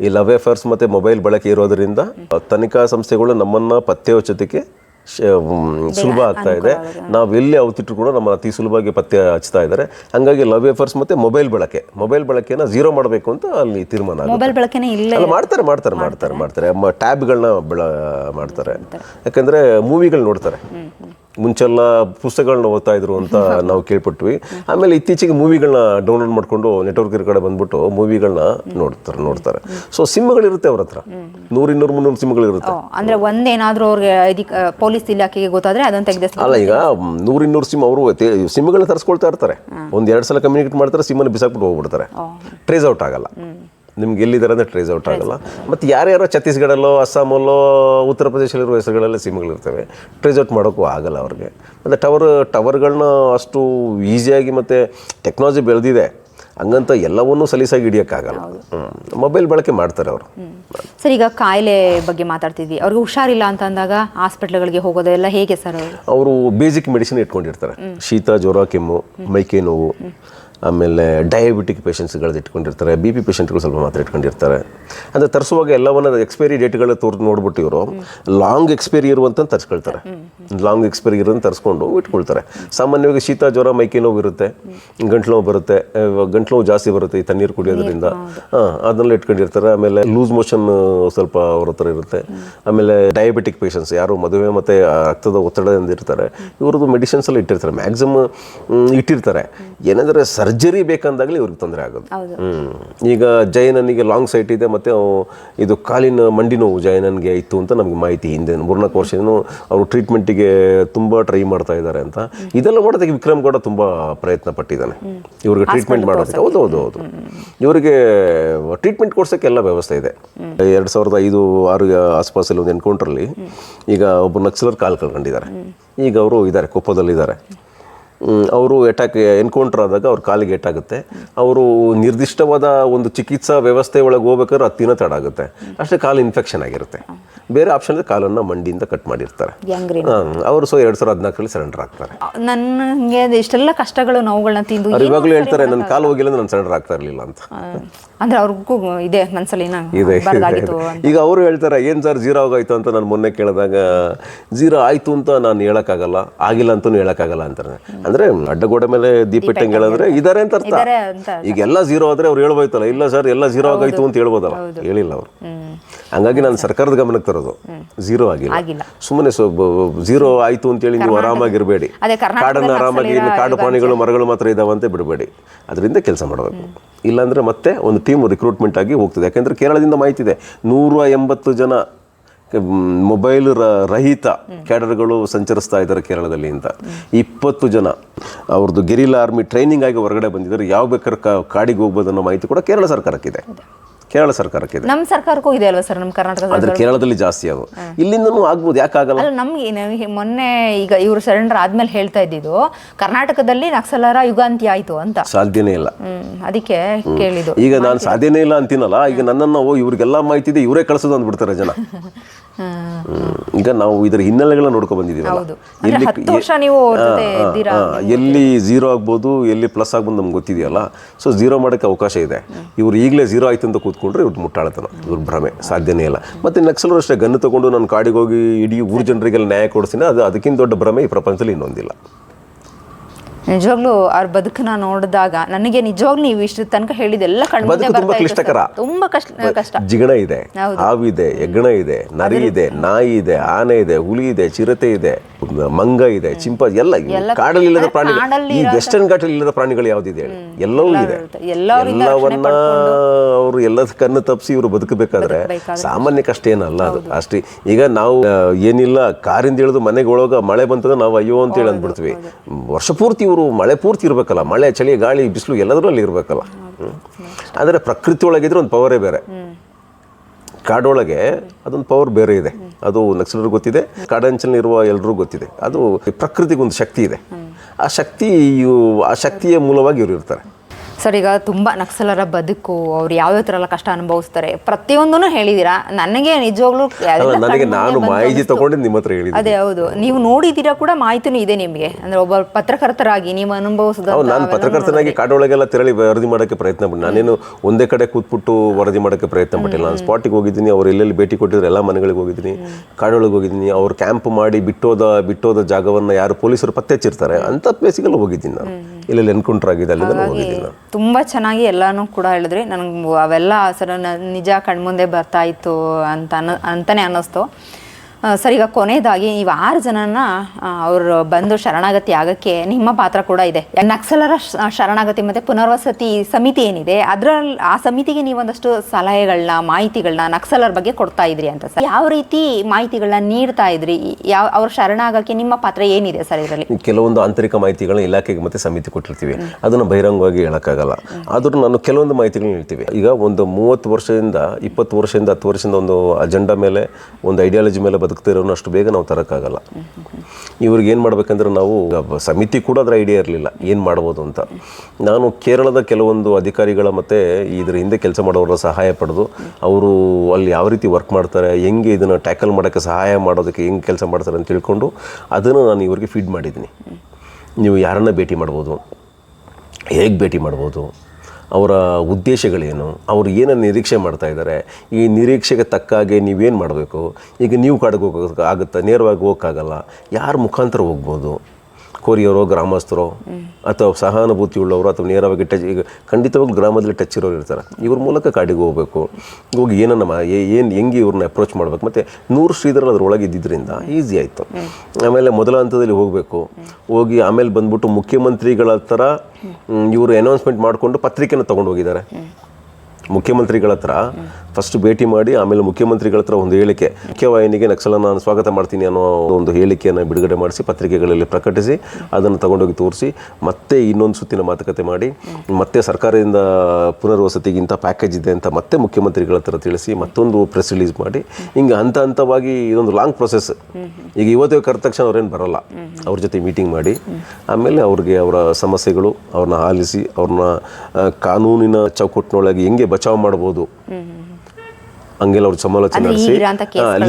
ಈ ಲವ್ ಅಫೇರ್ಸ್ ಮತ್ತೆ ಮೊಬೈಲ್ ಬಳಕೆ ಇರೋದ್ರಿಂದ ತನಿಖಾ ಸಂಸ್ಥೆಗಳು ನಮ್ಮನ್ನ ಪತ್ತೆ ಹಚ್ಚೋದಕ್ಕೆ ಸುಲಭ ಆಗ್ತಾ ಇದೆ. ನಾವು ಎಲ್ಲಿ ಅವತ್ತಿಟ್ಟು ಕೂಡ ನಮ್ಮ ಅತಿ ಸುಲಭವಾಗಿ ಪತ್ತೆ ಹಚ್ತಾ ಇದ್ದಾರೆ ಹಂಗಾಗಿ ಲವ್ ಎಫರ್ಸ್ ಮತ್ತೆ ಮೊಬೈಲ್ ಬಳಕೆ ಮೊಬೈಲ್ ಬಳಕೆನ ಝೀರೋ ಮಾಡಬೇಕು ಅಂತ ಅಲ್ಲಿ ತೀರ್ಮಾನ ಆಗುತ್ತೆ. ಮೊಬೈಲ್ ಬಳಕೆನೇ ಇಲ್ಲೇ ಅಲ್ಲ ಮಾಡ್ತಾರೆ ಮಾಡ್ತಾರೆ ಮಾಡ್ತಾರೆ ಮಾಡ್ತಾರೆ. ಟ್ಯಾಬ್ಗಳನ್ನ ಬಳ ಮಾಡ್ತಾರೆ. ಯಾಕಂದ್ರೆ ಮೂವಿಗಳು ನೋಡ್ತಾರೆ. ಮುಂಚೆಲ್ಲ ಪುಸ್ತಕಗಳನ್ನ ಓದ್ತಾ ಇದ್ರು ಅಂತ ನಾವು ಕೇಳ್ಪಟ್ವಿ. ಆಮೇಲೆ ಇತ್ತೀಚೆಗೆ ಮೂವಿಗಳನ್ನ ಡೌನ್ಲೋಡ್ ಮಾಡ್ಕೊಂಡು ನೆಟ್ವರ್ಕ್ ಕಡೆ ಬಂದ್ಬಿಟ್ಟು ಮೂವಿಗಳನ್ನ ನೋಡ್ತಾರೆ ನೋಡ್ತಾರೆ. ಸೊ ಸಿಮ್ಗಳಿರುತ್ತೆ ಅವ್ರ ಹತ್ರ. ನೂರ ಇನ್ನೂರು ಮುನ್ನೂರು ಸಿಮ್ಗಳಿರುತ್ತೆ ಇರುತ್ತೆ ಅಂದ್ರೆ ಒಂದೇನಾದ್ರೂ ಅವ್ರಿಗೆ ಪೊಲೀಸ್ ಇಲಾಖೆಗೆ ಗೊತ್ತಾದ್ರೆ ಅದನ್ನ ತೆಗೆದ ಅಲ್ಲ ಈಗ ನೂರ ಇನ್ನೂರು ಸಿಮ್ ಅವರು ಸಿಮ್ಗಳನ್ನ ತರಿಸ್ಕೊಳ್ತಾ ಇರ್ತಾರೆ. ಒಂದ್ ಎರಡು ಸಲ ಕಮ್ಯುನಿಕೇಟ್ ಮಾಡ್ತಾರೆ ಸಿಮ್ಮನ್ನು ಬಿಸಾಕ್ಬಿಟ್ಟು ಹೋಗ್ಬಿಡ್ತಾರೆ. ಟ್ರೇಸ್ ಔಟ್ ಆಗಲ್ಲ. ನಿಮ್ಗೆ ಎಲ್ಲಿದ್ದಾರೆ ಅಂದರೆ ಟ್ರೇಸ್ ಔಟ್ ಆಗಲ್ಲ. ಮತ್ತು ಯಾರ್ಯಾರೋ ಛತ್ತೀಸ್ಗಢಲ್ಲೋ ಅಸ್ಸಾಮಲ್ಲೋ ಉತ್ತರ ಪ್ರದೇಶದಲ್ಲಿರುವ ಹೆಸರುಗಳಲ್ಲೇ ಸಿಮ್ಗಳಿರ್ತವೆ ಟ್ರೇಸ್ ಔಟ್ ಮಾಡೋಕ್ಕೂ ಆಗಲ್ಲ ಅವ್ರಿಗೆ. ಮತ್ತು ಟವರ್ ಟವರ್ಗಳನ್ನ ಅಷ್ಟು ಈಸಿಯಾಗಿ ಮತ್ತು ಟೆಕ್ನಾಲಜಿ ಬೆಳೆದಿದೆ. ಹಂಗಂತ ಎಲ್ಲವನ್ನೂ ಸಲೀಸಾಗಿ ಹಿಡಿಯೋಕ್ಕಾಗಲ್ಲ. ಮೊಬೈಲ್ ಬಳಕೆ ಮಾಡ್ತಾರೆ ಅವರು. ಸರ್ ಈಗ ಕಾಯಿಲೆ ಬಗ್ಗೆ ಮಾತಾಡ್ತಿದ್ವಿ. ಅವ್ರಿಗೆ ಹುಷಾರಿಲ್ಲ ಅಂತ ಅಂದಾಗ ಹಾಸ್ಪಿಟ್ಲ್ಗಳಿಗೆ ಹೋಗೋದೆಲ್ಲ ಹೇಗೆ ಸರ್ ಅವರು? ಅವರು ಬೇಸಿಕ್ ಮೆಡಿಸಿನ್ ಇಟ್ಕೊಂಡಿರ್ತಾರೆ. ಶೀತ ಜ್ವರ ಕೆಮ್ಮು ಮೈಕೈ ನೋವು. ಆಮೇಲೆ ಡಯಾಬಿಟಿಕ್ ಪೇಷಂಟ್ಸ್ಗಳದ್ದು ಇಟ್ಕೊಂಡಿರ್ತಾರೆ ಬಿ ಪಿ ಪೇಷಂಟ್ಗಳು ಸ್ವಲ್ಪ ಮಾತ್ರ ಇಟ್ಕೊಂಡಿರ್ತಾರೆ. ಅಂದರೆ ತರಿಸುವಾಗ ಎಲ್ಲವನ್ನ ಎಕ್ಸ್ಪೈರಿ ಡೇಟ್ಗಳ ತೋರ್ ನೋಡ್ಬಿಟ್ಟು ಇವರು ಲಾಂಗ್ ಎಕ್ಸ್ಪೈರಿ ಇರುವಂತ ತರಿಸ್ಕೊಳ್ತಾರೆ. ಲಾಂಗ್ ಎಕ್ಸ್ಪೈರಿ ಇರೋದನ್ನು ತರಿಸ್ಕೊಂಡು ಇಟ್ಕೊಳ್ತಾರೆ. ಸಾಮಾನ್ಯವಾಗಿ ಶೀತ ಜ್ವರ ಮೈಕೈ ನೋವು ಇರುತ್ತೆ ಗಂಟ್ಲು ನೋವು ಬರುತ್ತೆ ಗಂಟ್ಲು ನೋವು ಜಾಸ್ತಿ ಬರುತ್ತೆ ಈ ತಣ್ಣೀರು ಕುಡಿಯೋದ್ರಿಂದ. ಹಾಂ ಅದನ್ನೆಲ್ಲ ಇಟ್ಕೊಂಡಿರ್ತಾರೆ. ಆಮೇಲೆ ಲೂಸ್ ಮೋಷನ್ ಸ್ವಲ್ಪ ಅವ್ರ ಹತ್ರ ಇರುತ್ತೆ. ಆಮೇಲೆ ಡಯಾಬಿಟಿಕ್ ಪೇಷೆಂಟ್ಸ್ ಯಾರು ಮದುವೆ ಮತ್ತು ರಕ್ತದ ಒತ್ತಡದಿಂದ ಇರ್ತಾರೆ ಇವ್ರದ್ದು ಮೆಡಿಸಿನ್ಸ್ ಎಲ್ಲ ಇಟ್ಟಿರ್ತಾರೆ. ಮ್ಯಾಕ್ಸಿಮಮ್ ಇಟ್ಟಿರ್ತಾರೆ. ಏನಂದರೆ ಸರ್ಜರಿ ಬೇಕಂದಾಗಲೇ ಇವ್ರಿಗೆ ತೊಂದರೆ ಆಗೋದು. ಈಗ ಜಯನನಿಗೆ ಲಾಂಗ್ ಸೈಟ್ ಇದೆ ಮತ್ತು ಇದು ಕಾಲಿನ ಮಂಡಿ ನೋವು ಜಯನನ್ಗೆ ಇತ್ತು ಅಂತ ನಮಗೆ ಮಾಹಿತಿ ಹಿಂದೆ ಮೂರ್ನಾಲ್ಕು ವರ್ಷನೂ ಅವರು ಟ್ರೀಟ್ಮೆಂಟಿಗೆ ತುಂಬ ಟ್ರೈ ಮಾಡ್ತಾ ಇದ್ದಾರೆ ಅಂತ. ಇದೆಲ್ಲ ಮಾಡೋದಕ್ಕೆ ವಿಕ್ರಮ್ ಕೂಡ ತುಂಬ ಪ್ರಯತ್ನ ಪಟ್ಟಿದ್ದಾನೆ. ಇವ್ರಿಗೆ ಟ್ರೀಟ್ಮೆಂಟ್ ಮಾಡೋದಕ್ಕೆ. ಹೌದು ಹೌದು ಹೌದು. ಇವರಿಗೆ ಟ್ರೀಟ್ಮೆಂಟ್ ಕೊಡ್ಸೋಕ್ಕೆ ಎಲ್ಲ ವ್ಯವಸ್ಥೆ ಇದೆ. ಎರಡು ಸಾವಿರದ ಐದು ಆರು ಆಸ್ಪಾಸಲ್ಲಿ ಒಂದು ಎನ್ಕೌಂಟ್ರಲ್ಲಿ ಈಗ ಒಬ್ಬ ನಕ್ಸಲರ್ ಕಾಲು ಕಳ್ಕೊಂಡಿದ್ದಾರೆ. ಈಗ ಅವರು ಇದ್ದಾರೆ ಕೊಪ್ಪದಲ್ಲಿದ್ದಾರೆ. ಅವರು ಅಟ್ಯಾಕ್ ಎನ್ಕೌಂಟರ್ ಆದಾಗ ಅವ್ರ ಕಾಲಿಗೆ ಏಟಾಗುತ್ತೆ ಅವರು ನಿರ್ದಿಷ್ಟವಾದ ಒಂದು ಚಿಕಿತ್ಸಾ ವ್ಯವಸ್ಥೆ ಒಳಗೆ ಹೋಗ್ಬೇಕಾದ್ರೆ ಹತ್ತಿನ ತಡ ಆಗುತ್ತೆ. ಅಷ್ಟೇ ಕಾಲು ಇನ್ಫೆಕ್ಷನ್ ಆಗಿರುತ್ತೆ. ಬೇರೆ ಆಪ್ಷನ್ ಕಾಲನ್ನು ಮಂಡಿಯಿಂದ ಕಟ್ ಮಾಡಿರ್ತಾರೆ. ಅವರು ಸೊ ಎರಡು ಸಾವಿರದ ಹದಿನಾಲ್ಕರಲ್ಲಿ ಸರೆಂಡರ್ ಆಗ್ತಾರೆ. ನನಗೆ ಇಷ್ಟೆಲ್ಲ ಕಷ್ಟಗಳು ನೋವುಗಳನ್ನ ತಿಂದು ಇವಾಗಲೂ ಹೇಳ್ತಾರೆ ನನ್ನ ಕಾಲು ಹೋಗಿಲ್ಲ ಅಂದ್ರೆ ನಾನು ಸರೆಂಡರ್ ಆಗ್ತಾ ಇರಲಿಲ್ಲ ಅಂತ. ಅಂದ್ರೆ ಅವ್ರಿಗೂ ಇದೆ ಮನಸ್ಸಲ್ಲಿ ಇದೆ. ಈಗ ಅವರು ಹೇಳ್ತಾರೆ ಏನು ಸರ್ ಜೀರೋ ಆಗೋಯ್ತು ಅಂತ ನಾನು ಮೊನ್ನೆ ಕೇಳಿದಾಗ ಜೀರೋ ಆಯ್ತು ಅಂತ ನಾನು ಹೇಳಕ್ಕಾಗಲ್ಲ ಆಗಿಲ್ಲ ಅಂತಲೂ ಹೇಳಕ್ಕಾಗಲ್ಲ ಅಂತಾರೆ. ಅಂದ್ರೆ ಅಡ್ಡಗೋಡೆ ಮೇಲೆ ದೀಪ ಇಟ್ಟಂಗೆ ಹೇಳಿದ್ರೆ ಇದಾರೆ ಅಂತ ಅರ್ಥ. ಈಗ ಎಲ್ಲ ಝೀರೋ ಆದ್ರೆ ಅವ್ರು ಹೇಳ್ಬೋಯ್ತಲ್ಲ ಇಲ್ಲ ಸರ್ ಎಲ್ಲ ಝೀರೋ ಆಗೋಯ್ತು ಅಂತ ಹೇಳ್ಬೋದಲ್ಲ. ಹೇಳಿಲ್ಲ ಅವರು. ಹಂಗಾಗಿ ನಾನು ಸರ್ಕಾರದ ಗಮನಕ್ಕೆ ತರೋದು. ಝೀರೋ ಆಗಿಲ್ಲ. ಸುಮ್ಮನೆ ಝೀರೋ ಆಯ್ತು ಅಂತೇಳಿ ನೀವು ಆರಾಮಾಗಿರ್ಬೇಡಿ. ಕಾಡನ್ನು ಆರಾಮಾಗಿ ಇನ್ನು ಕಾಡು ಪ್ರಾಣಿಗಳು ಮರಗಳು ಮಾತ್ರ ಇದಾವಂತೆ ಬಿಡಬೇಡಿ. ಅದರಿಂದ ಕೆಲಸ ಮಾಡಬೇಕು. ಇಲ್ಲಾಂದ್ರೆ ಮತ್ತೆ ಒಂದು ಟೀಮ್ ರಿಕ್ರೂಟ್ಮೆಂಟ್ ಆಗಿ ಹೋಗ್ತದೆ. ಯಾಕಂದ್ರೆ ಕೇರಳದಿಂದ ಮಾಹಿತಿ ಇದೆ. ನೂರ ಎಂಬತ್ತು ಜನ ಮೊಬೈಲ್ ರಹಿತ ಕ್ಯಾಡರ್ಗಳು ಸಂಚರಿಸ್ತಾ ಇದ್ದಾರೆ ಕೇರಳದಲ್ಲಿ ಅಂತ. ಇಪ್ಪತ್ತು ಜನ ಅವ್ರದ್ದು ಗೆರಿಲ್ಲ ಆರ್ಮಿ ಟ್ರೈನಿಂಗ್ ಆಗಿ ಹೊರಗಡೆ ಬಂದಿದ್ದಾರೆ. ಯಾವ ಬೇಕಾದ್ರೆ ಕಾಡಿಗೆ ಹೋಗ್ಬೋದು ಅನ್ನೋ ಮಾಹಿತಿ ಕೂಡ ಕೇರಳ ಸರ್ಕಾರಕ್ಕಿದೆ. ಕೇರಳ ಸರ್ಕಾರಕ್ಕೆ ನಮ್ಮ ಸರ್ಕಾರಕ್ಕೂ ಇದೆ ಅಲ್ವಾ ಸರ್? ನಮ್ಮ ಕರ್ನಾಟಕ ಆದ್ರೆ ಕೇರಳದಲ್ಲಿ ಜಾಸ್ತಿ ಅದು. ಇಲ್ಲಿಂದನೂ ಆಗ್ಬೋದು. ಯಾಕಾಗಲ್ಲ ಅಲ್ಲ ನಮ್ಗೆ ನಮಗೆ ಮೊನ್ನೆ ಈಗ ಇವರು ಸರೆಂಡರ್ ಆದ್ಮೇಲೆ ಹೇಳ್ತಾ ಇದ್ದಿದ್ದು ಕರ್ನಾಟಕದಲ್ಲಿ ನಕ್ಸಲರ ಯುಗಾಂತಿ ಆಯ್ತು ಅಂತ. ಸಾಧ್ಯನೇ ಇಲ್ಲ. ಹ್ಮ್ ಅದಕ್ಕೆ ಕೇಳಿದ್ದು ಈಗ ನಾನು ಸಾಧ್ಯನೇ ಇಲ್ಲ ಅಂತೀನಲ್ಲ ಈಗ ನನ್ನನ್ನು ಓ ಇವ್ರಿಗೆಲ್ಲ ಮಾಹಿತಿ ಇದೆ ಇವರೇ ಕಳಿಸೋದು ಅಂದ್ಬಿಡ್ತಾರೆ ಜನ. ಈಗ ನಾವು ಇದರ ಹಿನ್ನೆಲೆಗಳನ್ನ ನೋಡ್ಕೊ ಬಂದಿದ್ದೀವಿ ಎಲ್ಲಿ ಝೀರೋ ಆಗ್ಬೋದು ಎಲ್ಲಿ ಪ್ಲಸ್ ಆಗ್ಬೋದು ನಮ್ಗೆ ಗೊತ್ತಿದೆಯಲ್ಲ. ಸೊ ಝೀರೋ ಮಾಡೋಕ್ಕೆ ಅವಕಾಶ ಇದೆ. ಇವ್ರು ಈಗಲೇ ಝೀರೋ ಆಯ್ತು ಅಂತ ಕೂತ್ಕೊಂಡ್ರೆ ಇವ್ರು ಮುಟ್ಟಾಳತನ. ಇವ್ರ ಭ್ರಮೆ. ಸಾಧ್ಯನೇ ಇಲ್ಲ. ಮತ್ತೆ ನಕ್ಸಲರು ಅಷ್ಟೇ ಗನ್ನು ತಗೊಂಡು ನಾನು ಕಾಡಿಗೆ ಹೋಗಿ ಇಡೀ ಊರು ಜನರಿಗೆಲ್ಲ ನ್ಯಾಯ ಕೊಡಿಸ್ತೀನಿ. ಅದು ಅದಕ್ಕಿಂತ ದೊಡ್ಡ ಭ್ರಮೆ ಈ ಪ್ರಪಂಚದಲ್ಲಿ ಇನ್ನೊಂದಿಲ್ಲ. ನಿಜವಾಗ್ಲೂ ಅವ್ರ ಬದುಕನ್ನ ನೋಡಿದಾಗ ನನಗೆ ನಿಜವಾಗ್ಲೂ ನೀವು ಇಷ್ಟು ತನಕ ಹೇಳಿದೆಲ್ಲ ಕಣ್ಣು ತುಂಬಾ ಕ್ಲಿಷ್ಟಕರ. ತುಂಬಾ ಕಷ್ಟ ಕಷ್ಟ. ಜಿಗಣ ಇದೆ. ಹಾವಿದೆ ಹೆಗ್ಗಣ ಇದೆ ನರಿ ಇದೆ ನಾಯಿ ಇದೆ ಆನೆ ಇದೆ ಹುಲಿ ಇದೆ ಚಿರತೆ ಇದೆ ಮಂಗ ಇದೆ ಚಿಂಪ ಎಲ್ಲ ಕಾಡಲ್ಲಿ ಇಲ್ಲದ ಕಾಡಲ್ಲಿ ಈ ವೆಸ್ಟರ್ನ್ ಘಾಟಲ್ಲಿ ಇಲ್ಲದ ಪ್ರಾಣಿಗಳು ಯಾವ್ದಿದೆ ಎಲ್ಲವೂ ಇದೆ. ಎಲ್ಲವನ್ನ ಅವರು ಎಲ್ಲದ ಕಣ್ಣು ತಪ್ಪಿಸಿ ಇವರು ಬದುಕಬೇಕಾದ್ರೆ ಸಾಮಾನ್ಯ ಕಷ್ಟ ಏನಲ್ಲ ಅದು. ಅಷ್ಟೇ. ಈಗ ನಾವು ಏನಿಲ್ಲ ಕಾರಿಂದ ಇಳಿದು ಮನೆಗೆ ಒಳಗ ಮಳೆ ಬಂತದ ನಾವು ಅಯ್ಯೋ ಅಂತ ಹೇಳಿ ಅಂದ್ಬಿಡ್ತೀವಿ. ವರ್ಷ ಪೂರ್ತಿ ಇವರು ಮಳೆ ಪೂರ್ತಿ ಇರಬೇಕಲ್ಲ, ಮಳೆ, ಚಳಿ, ಗಾಳಿ, ಬಿಸಿಲು ಎಲ್ಲದರಲ್ಲೂ ಇರಬೇಕಲ್ಲ. ಆದರೆ ಪ್ರಕೃತಿ ಒಳಗಿದ್ರೆ ಒಂದು ಪವರೇ ಬೇರೆ. ಕಾಡೊಳಗೆ ಅದೊಂದು ಪವರ್ ಬೇರೆ ಇದೆ. ಅದು ನಕ್ಸಲರು ಗೊತ್ತಿದೆ ಕಾಡಂಚಲಿರುವ ಎಲ್ಲರೂ ಗೊತ್ತಿದೆ. ಅದು ಪ್ರಕೃತಿಗೊಂದು ಶಕ್ತಿ ಇದೆ. ಆ ಶಕ್ತಿ ಆ ಶಕ್ತಿಯ ಮೂಲವಾಗಿ ಇವರು ಇರ್ತಾರೆ. ಸರ್ ಈಗ ತುಂಬ ನಕ್ಸಲರ ಬದುಕು ಅವ್ರು ಯಾವ್ಯಾವ ಥರ ಎಲ್ಲ ಕಷ್ಟ ಅನುಭವಿಸ್ತಾರೆ ಪ್ರತಿಯೊಂದೂ ಹೇಳಿದ್ದೀರಾ ನನಗೆ ನಿಜವಾಗ್ಲೂ ನನಗೆ ನಾನು ಮಾಹಿತಿ. ತಗೊಂಡು ನಿಮ್ಮ ಹತ್ರ ಹೇಳಿ ಅದೇ ಹೌದು. ನೀವು ನೋಡಿದ್ದೀರಾ ಕೂಡ ಮಾಹಿತಿನೂ ಇದೆ ನಿಮಗೆ. ಅಂದ್ರೆ ಒಬ್ಬ ಪತ್ರಕರ್ತರಾಗಿ ನೀವು ಅನುಭವಿಸಿದ ನಾನು ಪತ್ರಕರ್ತನಾಗಿ ಕಾಡೊಳಗೆಲ್ಲ ತೆರಳಿ ವರದಿ ಮಾಡೋಕ್ಕೆ ಪ್ರಯತ್ನ ಪಟ್ಟು ನಾನೇನು ಒಂದೇ ಕಡೆ ಕೂತ್ಬಿಟ್ಟು ವರದಿ ಮಾಡೋಕ್ಕೆ ಪ್ರಯತ್ನ ಪಟ್ಟಿಲ್ಲ. ನಾನು ಸ್ಪಾಟಿಗೆ ಹೋಗಿದ್ದೀನಿ ಅವ್ರು ಎಲ್ಲೆಲ್ಲಿ ಭೇಟಿ ಕೊಟ್ಟಿದ್ರು ಎಲ್ಲ ಮನೆಗಳಿಗೆ ಹೋಗಿದ್ದೀನಿ ಕಾಡೊಳಗೆ ಹೋಗಿದ್ದೀನಿ ಅವ್ರು ಕ್ಯಾಂಪ್ ಮಾಡಿ ಬಿಟ್ಟೋದ ಬಿಟ್ಟೋದ ಜಾಗವನ್ನು ಯಾರು ಪೊಲೀಸರು ಪತ್ತೆ ಹಚ್ಚಿರ್ತಾರೆ ಅಂಥ ಪ್ಲೇಸಿಗೆಲ್ಲ ಹೋಗಿದ್ದೀನಿ ನಾನು. ಎಲ್ಲೆಲ್ಲಿ ಎನ್ಕೌಂಟರ್ ಆಗಿದೆ ಅಲ್ಲಿ ಹೋಗಿದ್ದೀನಿ ನಾನು ತುಂಬ ಚೆನ್ನಾಗಿ ಎಲ್ಲಾನು ಕೂಡ ಹೇಳಿದ್ರಿ ನನಗೆ ಅವೆಲ್ಲ ಸರ್ ನಿಜ ಕಣ್ಮುಂದೆ ಬರ್ತಾ ಇತ್ತು ಅಂತ ಅನ್ನ ಅಂತಾನೆ ಅನ್ನಿಸ್ತು. ಸರ್ ಈಗ ಕೊನೆಯದಾಗಿ ನೀವು ಆರು ಜನನ ಅವರು ಬಂದು ಶರಣಾಗತಿ ಆಗಕ್ಕೆ ನಿಮ್ಮ ಪಾತ್ರ ಕೂಡ ಇದೆ. ನಕ್ಸಲರ ಶರಣಾಗತಿ ಮತ್ತು ಪುನರ್ವಸತಿ ಸಮಿತಿ ಏನಿದೆ ಅದರಲ್ಲಿ ಆ ಸಮಿತಿಗೆ ನೀವೊಂದಷ್ಟು ಸಲಹೆಗಳನ್ನ ಮಾಹಿತಿಗಳನ್ನ ನಕ್ಸಲರ ಬಗ್ಗೆ ಕೊಡ್ತಾ ಇದ್ರಿ ಅಂತ ಸರ್. ಯಾವ ರೀತಿ ಮಾಹಿತಿಗಳನ್ನ ನೀಡ್ತಾ ಇದ್ರಿ? ಯಾವ, ಅವ್ರ ಶರಣಾಗಕ್ಕೆ ನಿಮ್ಮ ಪಾತ್ರ ಏನಿದೆ ಸರ್ ಇದರಲ್ಲಿ? ಕೆಲವೊಂದು ಆಂತರಿಕ ಮಾಹಿತಿಗಳನ್ನ ಇಲಾಖೆಗೆ ಮತ್ತೆ ಸಮಿತಿ ಕೊಟ್ಟಿರ್ತೀವಿ. ಅದನ್ನು ಬಹಿರಂಗವಾಗಿ ಹೇಳೋಕ್ಕಾಗಲ್ಲ. ಆದರೂ ನಾನು ಕೆಲವೊಂದು ಮಾಹಿತಿಗಳನ್ನ ಹೇಳ್ತೀವಿ. ಈಗ ಒಂದು ಮೂವತ್ತು ವರ್ಷದಿಂದ, ಇಪ್ಪತ್ತು ವರ್ಷದಿಂದ, ಹತ್ತು ವರ್ಷದಿಂದ ಒಂದು ಅಜೆಂಡಾ ಮೇಲೆ, ಒಂದು ಐಡಿಯಾಲಜಿ ಮೇಲೆ ಬದುಕ್ತಾ ಇರೋನು ಅಷ್ಟು ಬೇಗ ನಾವು ತರೋಕ್ಕಾಗಲ್ಲ. ಇವ್ರಿಗೆ ಏನು ಮಾಡ್ಬೇಕಂದ್ರೆ ನಾವು ಸಮಿತಿ ಕೂಡ ಅದರ ಐಡಿಯಾ ಇರಲಿಲ್ಲ. ಏನು ಮಾಡ್ಬೋದು ಅಂತ. ನಾನು ಕೇರಳದ ಕೆಲವೊಂದು ಅಧಿಕಾರಿಗಳ ಮತ್ತು ಇದರ ಹಿಂದೆ ಕೆಲಸ ಮಾಡೋರ ಸಹಾಯ ಪಡೆದು, ಅವರು ಅಲ್ಲಿ ಯಾವ ರೀತಿ ವರ್ಕ್ ಮಾಡ್ತಾರೆ, ಹೆಂಗೆ ಇದನ್ನು ಟ್ಯಾಕಲ್ ಮಾಡೋಕ್ಕೆ ಸಹಾಯ ಮಾಡೋದಕ್ಕೆ ಹೆಂಗೆ ಕೆಲಸ ಮಾಡ್ತಾರೆ ಅಂತ ತಿಳ್ಕೊಂಡು ಅದನ್ನು ನಾನು ಇವ್ರಿಗೆ ಫೀಡ್ ಮಾಡಿದ್ದೀನಿ. ನೀವು ಯಾರನ್ನ ಭೇಟಿ ಮಾಡ್ಬೋದು? ಹೇಗೆ ಭೇಟಿ ಮಾಡ್ಬೋದು? ಅವರ ಉದ್ದೇಶಗಳೇನು? ಅವರು ಏನನ್ನು ನಿರೀಕ್ಷೆ ಮಾಡ್ತಾ ಇದ್ದಾರೆ ಈ ನಿರೀಕ್ಷೆಗೆ ತಕ್ಕ ಹಾಗೆ ನೀವೇನು ಮಾಡಬೇಕು? ಈಗ ನೀವು ಕಾಡಿಗೆ ಹೋಗೋಕೆ ಆಗುತ್ತಾ? ನೇರವಾಗಿ ಹೋಗೋಕ್ಕಾಗಲ್ಲ? ಯಾರ ಮುಖಾಂತರ ಹೋಗ್ಬೋದು? ಕೊರಿಯರೋ, ಗ್ರಾಮಸ್ಥರು, ಅಥವಾ ಸಹಾನುಭೂತಿ ಉಳ್ಳವರು ಅಥವಾ ನೇರವಾಗಿ ಟಚ್, ಈಗ ಖಂಡಿತವಾಗಿ ಗ್ರಾಮದಲ್ಲಿ ಟಚ್ ಇರೋರು ಇರ್ತಾರೆ. ಇವ್ರ ಮೂಲಕ ಕಾಡಿಗೆ ಹೋಗಬೇಕು. ಹೋಗಿ ಏನನ್ನ ಏನು, ಹೆಂಗೆ ಇವ್ರನ್ನ ಅಪ್ರೋಚ್ ಮಾಡಬೇಕು? ಮತ್ತು ನೂರು ಶ್ರೀಧರ್ ಅದ್ರೊಳಗೆ ಇದ್ದಿದ್ದರಿಂದ ಈಸಿ ಆಯಿತು. ಆಮೇಲೆ ಮೊದಲ ಹಂತದಲ್ಲಿ ಹೋಗಬೇಕು. ಹೋಗಿ ಆಮೇಲೆ ಬಂದ್ಬಿಟ್ಟು ಮುಖ್ಯಮಂತ್ರಿಗಳ ಥರ ಇವರು ಅನೌನ್ಸ್ಮೆಂಟ್ ಮಾಡಿಕೊಂಡು ಪತ್ರಿಕೆನ ತೊಗೊಂಡು ಹೋಗಿದ್ದಾರೆ. ಮುಖ್ಯಮಂತ್ರಿಗಳ ಹತ್ರ ಫಸ್ಟ್ ಭೇಟಿ ಮಾಡಿ, ಆಮೇಲೆ ಮುಖ್ಯಮಂತ್ರಿಗಳ ಹತ್ರ ಒಂದು ಹೇಳಿಕೆ. ಮುಖ್ಯವಾಹಿನಿಗೆ ನಕ್ಸಲನ್ನು ನಾನು ಸ್ವಾಗತ ಮಾಡ್ತೀನಿ ಅನ್ನೋ ಒಂದು ಹೇಳಿಕೆಯನ್ನು ಬಿಡುಗಡೆ ಮಾಡಿಸಿ, ಪತ್ರಿಕೆಗಳಲ್ಲಿ ಪ್ರಕಟಿಸಿ, ಅದನ್ನು ತಗೊಂಡೋಗಿ ತೋರಿಸಿ, ಮತ್ತೆ ಇನ್ನೊಂದು ಸುತ್ತಿನ ಮಾತುಕತೆ ಮಾಡಿ, ಮತ್ತೆ ಸರ್ಕಾರದಿಂದ ಪುನರ್ವಸತಿಗಿಂತ ಪ್ಯಾಕೇಜ್ ಇದೆ ಅಂತ ಮತ್ತೆ ಮುಖ್ಯಮಂತ್ರಿಗಳ ಹತ್ರ ತಿಳಿಸಿ, ಮತ್ತೊಂದು ಪ್ರೆಸ್ ರಿಲೀಸ್ ಮಾಡಿ, ಹಿಂಗೆ ಹಂತ ಹಂತವಾಗಿ ಇದೊಂದು ಲಾಂಗ್ ಪ್ರೊಸೆಸ್ ಈಗ ಇವತ್ತೇ ಕರೆದ ತಕ್ಷಣ ಅವ್ರೇನು ಬರೋಲ್ಲ. ಅವ್ರ ಜೊತೆ ಮೀಟಿಂಗ್ ಮಾಡಿ, ಆಮೇಲೆ ಅವ್ರಿಗೆ ಅವರ ಸಮಸ್ಯೆಗಳು, ಅವ್ರನ್ನ ಆಲಿಸಿ, ಅವ್ರನ್ನ ಕಾನೂನಿನ ಚೌಕಟ್ಟಿನೊಳಗೆ ಹೆಂಗೆ ಬಚಾವ್ ಮಾಡ್ಬೋದು. ಹಂಗೆಲ್ಲ ಅವ್ರ ಸಮಾಲೋಚನೆ ನಡೆಸಿ